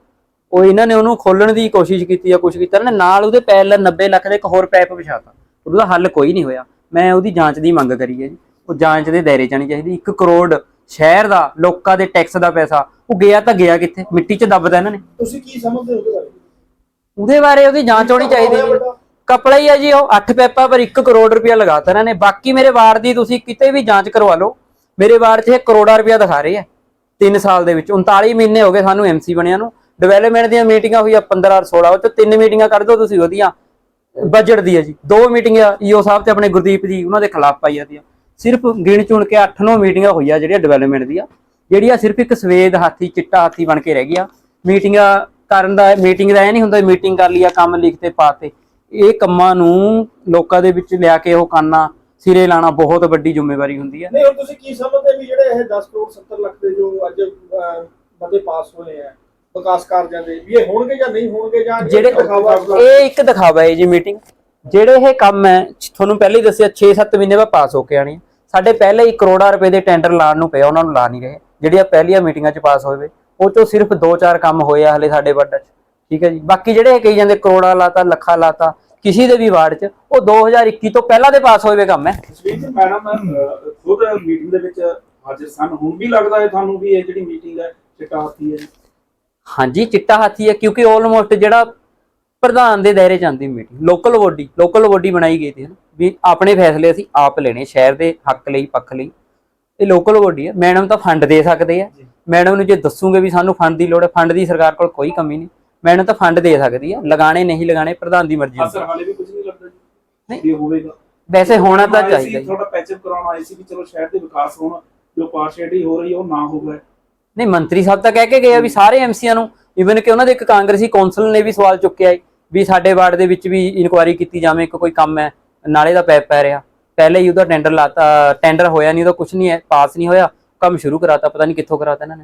Speaker 9: ਉਹ ਇਹਨਾਂ ਨੇ ਉਹਨੂੰ ਖੋਲਣ ਦੀ ਕੋਸ਼ਿਸ਼ ਕੀਤੀ ਜਾਂ ਕੁਛ ਕੀਤਾ ਇਹਨਾਂ ਨੇ ਨਾਲ ਉਹਦੇ ਪੈਰਲ 90 ਲੱਖ ਦੇ ਇੱਕ ਹੋਰ ਪਾਈਪ ਵਿਛਾਤਾ। ਉਹਦਾ ਹੱਲ ਕੋਈ ਨਹੀਂ ਹੋਇਆ। ਮੈਂ ਉਹਦੀ ਜਾਂਚ ਦੀ ਮੰਗ ਕਰੀ ਹੈ ਜੀ। ਉਹ ਜਾਂਚ ਦੇ ਦਾਇਰੇ ਚ ਆਣੀ ਚਾਹੀਦੀ। 1 ਕਰੋੜ ਸ਼ਹਿਰ ਦਾ ਲੋਕਾਂ ਦੇ ਟੈਕਸ ਦਾ ਪੈਸਾ ਉਹ ਗਿਆ ਤਾਂ ਗਿਆ ਕਿੱਥੇ? ਮਿੱਟੀ 'ਚ ਦੱਬਦਾ ਇਹਨਾਂ ਨੇ।
Speaker 1: ਤੁਸੀਂ ਕੀ ਸਮਝਦੇ ਹੋ ਉਹਦੇ ਬਾਰੇ?
Speaker 9: ਉਹਦੇ ਬਾਰੇ ਉਹਦੀ ਜਾਂਚ ਹੋਣੀ ਚਾਹੀਦੀ ਜੀ। ਕਪੜਾ ਹੀ ਹੈ ਜੀ ਉਹ 8 ਪੈਪਾ ਪਰ 1 ਕਰੋੜ ਰੁਪਇਆ ਲਗਾਤਾ ਇਹਨਾਂ ਨੇ। ਬਾਕੀ ਮੇਰੇ ਵਾਰਡ ਦੀ ਤੁਸੀਂ ਕਿਤੇ ਵੀ ਜਾਂਚ ਕਰਵਾ ਲਓ। ਮੇਰੇ ਵਾਰਡ 'ਚ ਇਹ ਕਰੋੜਾ ਰੁਪਇਆ ਦਿਖਾ ਰਹੇ ਆ 3 ਸਾਲ ਦੇ ਵਿੱਚ। 39 ਮਹੀਨੇ ਹੋ ਗਏ ਸਾਨੂੰ ਐਮਸੀ ਬਣਿਆ ਨੂੰ। ਡਿਵੈਲਪਮੈਂਟ ਦੀਆਂ ਮੀਟਿੰਗਾਂ ਹੋਈਆਂ 15 16 ਉਹ ਚ ਤਿੰਨ ਮੀਟਿੰਗਾਂ ਕਰ ਦਿਓ ਤੁਸੀਂ ਉਹਦੀਆਂ। ਬਜਟ ਦੀ ਹੈ ਜੀ। ਦੋ ਮੀਟਿੰਗਾਂ ਈਓ ਸਾਹਿਬ ਤੇ ਆਪਣੇ ਗੁਰਦੀਪ ਜੀ ਉਹਨਾਂ ਦੇ ਖਿਲਾਫ ਪਾਈ ਜਾਂਦੀਆਂ ਸਿਰਫ ਗਿਣ ਚੁਣ ਕੇ 8-9 ਮੀਟਿੰਗਾਂ ਹੋਈਆਂ ਜਿਹੜੀਆਂ ਡਿਵੈਲਪਮੈਂਟ ਦੀਆਂ। ਜਿਹੜੀਆਂ ਸਿਰਫ ਇੱਕ ਸਵੇਦ ਹਾਥੀ ਚਿੱਟਾ ਹਾਥੀ ਬਣ ਕੇ ਰਹਿ ਗਿਆ ਮੀਟਿੰਗਾਂ ਕਰਨ ਦਾ ਮੀਟਿੰਗ ਦਾ ਇਹ ਨਹੀਂ ਹੁੰਦਾ ਮੀਟਿੰਗ ਕਰ ਲਿਆ ਕੰਮ ਲਿਖਤੇ ਪਾਤੇ ਇਹ ਕੰਮਾਂ ਨੂੰ ਲੋਕਾਂ ਦੇ ਵਿੱਚ ਲਿਆ ਕੇ ਉਹ ਕਰਨਾ ਸਿਰੇ ਲਾਣਾ ਬਹੁਤ ਵੱਡੀ ਜ਼ਿੰਮੇਵਾਰੀ ਹੁੰਦੀ ਹੈ।
Speaker 1: ਨਹੀਂ ਹੁਣ ਤੁਸੀਂ ਕੀ ਸਮਝਦੇ ਵੀ ਜਿਹੜੇ ਇਹ 10 ਕਰੋੜ 70 ਲੱਖ ਦੇ ਜੋ ਅੱਜ ਅਹ, ਪਾਸ ਹੋਏ ਆ ਵਿਕਾਸ ਕਾਰਜਾਂ ਦੇ ਵੀ ਇਹ ਹੋਣਗੇ ਜਾਂ ਨਹੀਂ ਹੋਣਗੇ ਜਾਂ ਇਹ
Speaker 9: ਜਿਹੜੇ
Speaker 1: ਦਿਖਾਵਾ
Speaker 9: ਇਹ ਇੱਕ ਦਿਖਾਵਾ ਹੈ ਜੀ ਮੀਟਿੰਗ। ਜਿਹੜੇ ਇਹ ਕੰਮ ਹੈ ਤੁਹਾਨੂੰ ਪਹਿਲੇ ਹੀ ਦੱਸਿਆ 6-7 ਮਹੀਨੇ ਬਾਅਦ ਪਾਸ ਹੋ ਕੇ ਆਣੀ ਸਾਡੇ ਪਹਿਲੇ ਹੀ ਕਰੋੜਾਂ ਰੁਪਏ ਦੇ ਟੈਂਡਰ ਲਾਣ ਨੂੰ ਪਿਆ ਉਹਨਾਂ ਨੂੰ ਲਾ ਨਹੀਂ ਰਹੇ। ਜਿਹੜੀਆਂ ਪਹਿਲੀਆਂ ਮੀਟਿੰਗਾਂ 'ਚ ਪਾਸ ਹੋਏ ਉਹ ਚੋਂ ਸਿਰਫ 2-4 ਕੰਮ ਹੋਏ ਆ ਹਲੇ ਸਾਡੇ ਵਾਰਡ 'ਚ। ਠੀਕ ਹੈ ਜੀ। ਬਾਕੀ ਜਿਹੜੇ ਇਹ ਕਹੀ ਜਾਂਦੇ ਕਰੋੜਾਂ ਲਾਤਾ ਲੱਖਾਂ ਲਾਤਾ ਕਿਸੇ ਦੇ ਵੀ ਵਾਰਡ 'ਚ ਉਹ 2021 ਤੋਂ ਪਹਿਲਾਂ ਦੇ ਪਾਸ ਹੋਏ ਵੇ ਕੰਮ ਹੈ।
Speaker 4: ਸਵੀਟ ਮੈਡਮ ਅਹ, ਖੁਦ ਮੀਟਿੰਗ ਦੇ ਵਿੱਚ ਹਾਜ਼ਰ ਸਨ। ਹੁਣ ਵੀ ਲੱਗਦਾ ਹੈ ਤੁਹਾਨੂੰ ਵੀ ਇਹ ਜਿਹੜੀ ਮੀਟਿੰਗ ਹੈ ਚਿੱਟਾ ਹਾਥੀ ਹੈ
Speaker 9: ਹਾਂਜੀ ਚਿੱਟਾ ਹਾਥੀ ਹੈ ਕਿਉਂਕਿ ਆਲਮੋਸਟ ਜਿਹੜਾ ਪ੍ਰਧਾਨ ਦੇ ਦਾਇਰੇ ਚ meeting local body local body ਬਣਾਈ ਗਈ ਸੀ ਨਾ? ਵੀ ਆਪਣੇ ਫੈਸਲੇ ਅਸੀਂ ਆਪ ਲੈਣੇ ਸ਼ਹਿਰ ਦੇ ਹੱਕ ਲਈ ਪੱਖ ਲਈ। ਇਹ ਲੋਕਲ ਬੋਡੀ ਹੈ। ਮੈਡਮ ਤਾਂ ਫੰਡ ਦੇ ਸਕਦੇ ਆ। ਮੈਡਮ ਨੂੰ ਜੇ ਦੱਸੂਗੇ ਵੀ ਸਾਨੂੰ ਫੰਡ ਦੀ ਲੋੜ ਹੈ ਫੰਡ ਦੀ ਸਰਕਾਰ ਕੋਲ ਕੋਈ ਕਮੀ ਨਹੀਂ। ਮੈਡਮ ਤਾਂ ਫੰਡ ਦੇ ਸਕਦੀ ਹੈ ਲਗਾਣੇ ਨਹੀਂ ਲਗਾਣੇ ਪ੍ਰਧਾਨ ਦੀ ਮਰਜ਼ੀ ਹੈ।
Speaker 4: ਹਾਲੇ ਵੀ ਕੁਝ ਨਹੀਂ ਲੱਗਦਾ ਜੀ।
Speaker 9: ਨਹੀਂ।
Speaker 4: ਵੀ ਇਹ ਹੋਵੇਗਾ।
Speaker 9: ਵੈਸੇ ਹੋਣਾ ਤਾਂ ਚਾਹੀਦਾ
Speaker 4: ਥੋੜਾ ਪੈਚਅਪ ਕਰਾਉਣ ਆਏ ਸੀ ਕਿ ਚਲੋ ਸ਼ਹਿਰ ਦੇ ਵਿਕਾਸ ਹੋਣ ਜੋ ਪਾਰਸ਼ੈਲਿਟੀ ਹੋ ਰਹੀ ਹੈ ਉਹ ਨਾ ਹੋਵੇ।
Speaker 9: ਨਹੀਂ, ਮੰਤਰੀ ਸਾਹਿਬ ਤਾਂ ਕਹਿ ਕੇ ਗਏ ਆ ਵੀ ਸਾਰੇ ਐਮਸੀਆਂ ਨੂੰ ਇਵਨ ਕਿ ਉਹਨਾਂ ਦੇ ਇੱਕ ਕਾਂਗਰਸੀ ਕੌਂਸਲ ਨੇ ਵੀ ਸਵਾਲ ਚੁੱਕਿਆ ਹੈ ਵੀ ਸਾਡੇ ਵਾਰਡ ਦੇ ਵਿੱਚ ਵੀ ਇਨਕੁਆਇਰੀ ਕੀਤੀ ਜਾਵੇ ਕਿ ਕੋਈ ਕੰਮ ਹੈ, ਨਾਲੇ ਦਾ ਪੈਪ ਪੈ ਰਿਹਾ। ਪਹਿਲੇ ਹੀ ਉਹਦਾ ਟੈਂਡਰ ਲਾਤਾ ਟੈਂਡਰ ਹੋਇਆ ਨਹੀਂ, ਉਹਦਾ ਕੁਝ ਨਹੀਂ ਹੈ ਪਾਸ ਨਹੀਂ ਹੋਇਆ, ਕੰਮ ਸ਼ੁਰੂ ਕਰਾਤਾ, ਪਤਾ ਨਹੀਂ ਕਿੱਥੋਂ ਕਰਾਤਾ ਇਹਨਾਂ ਨੇ।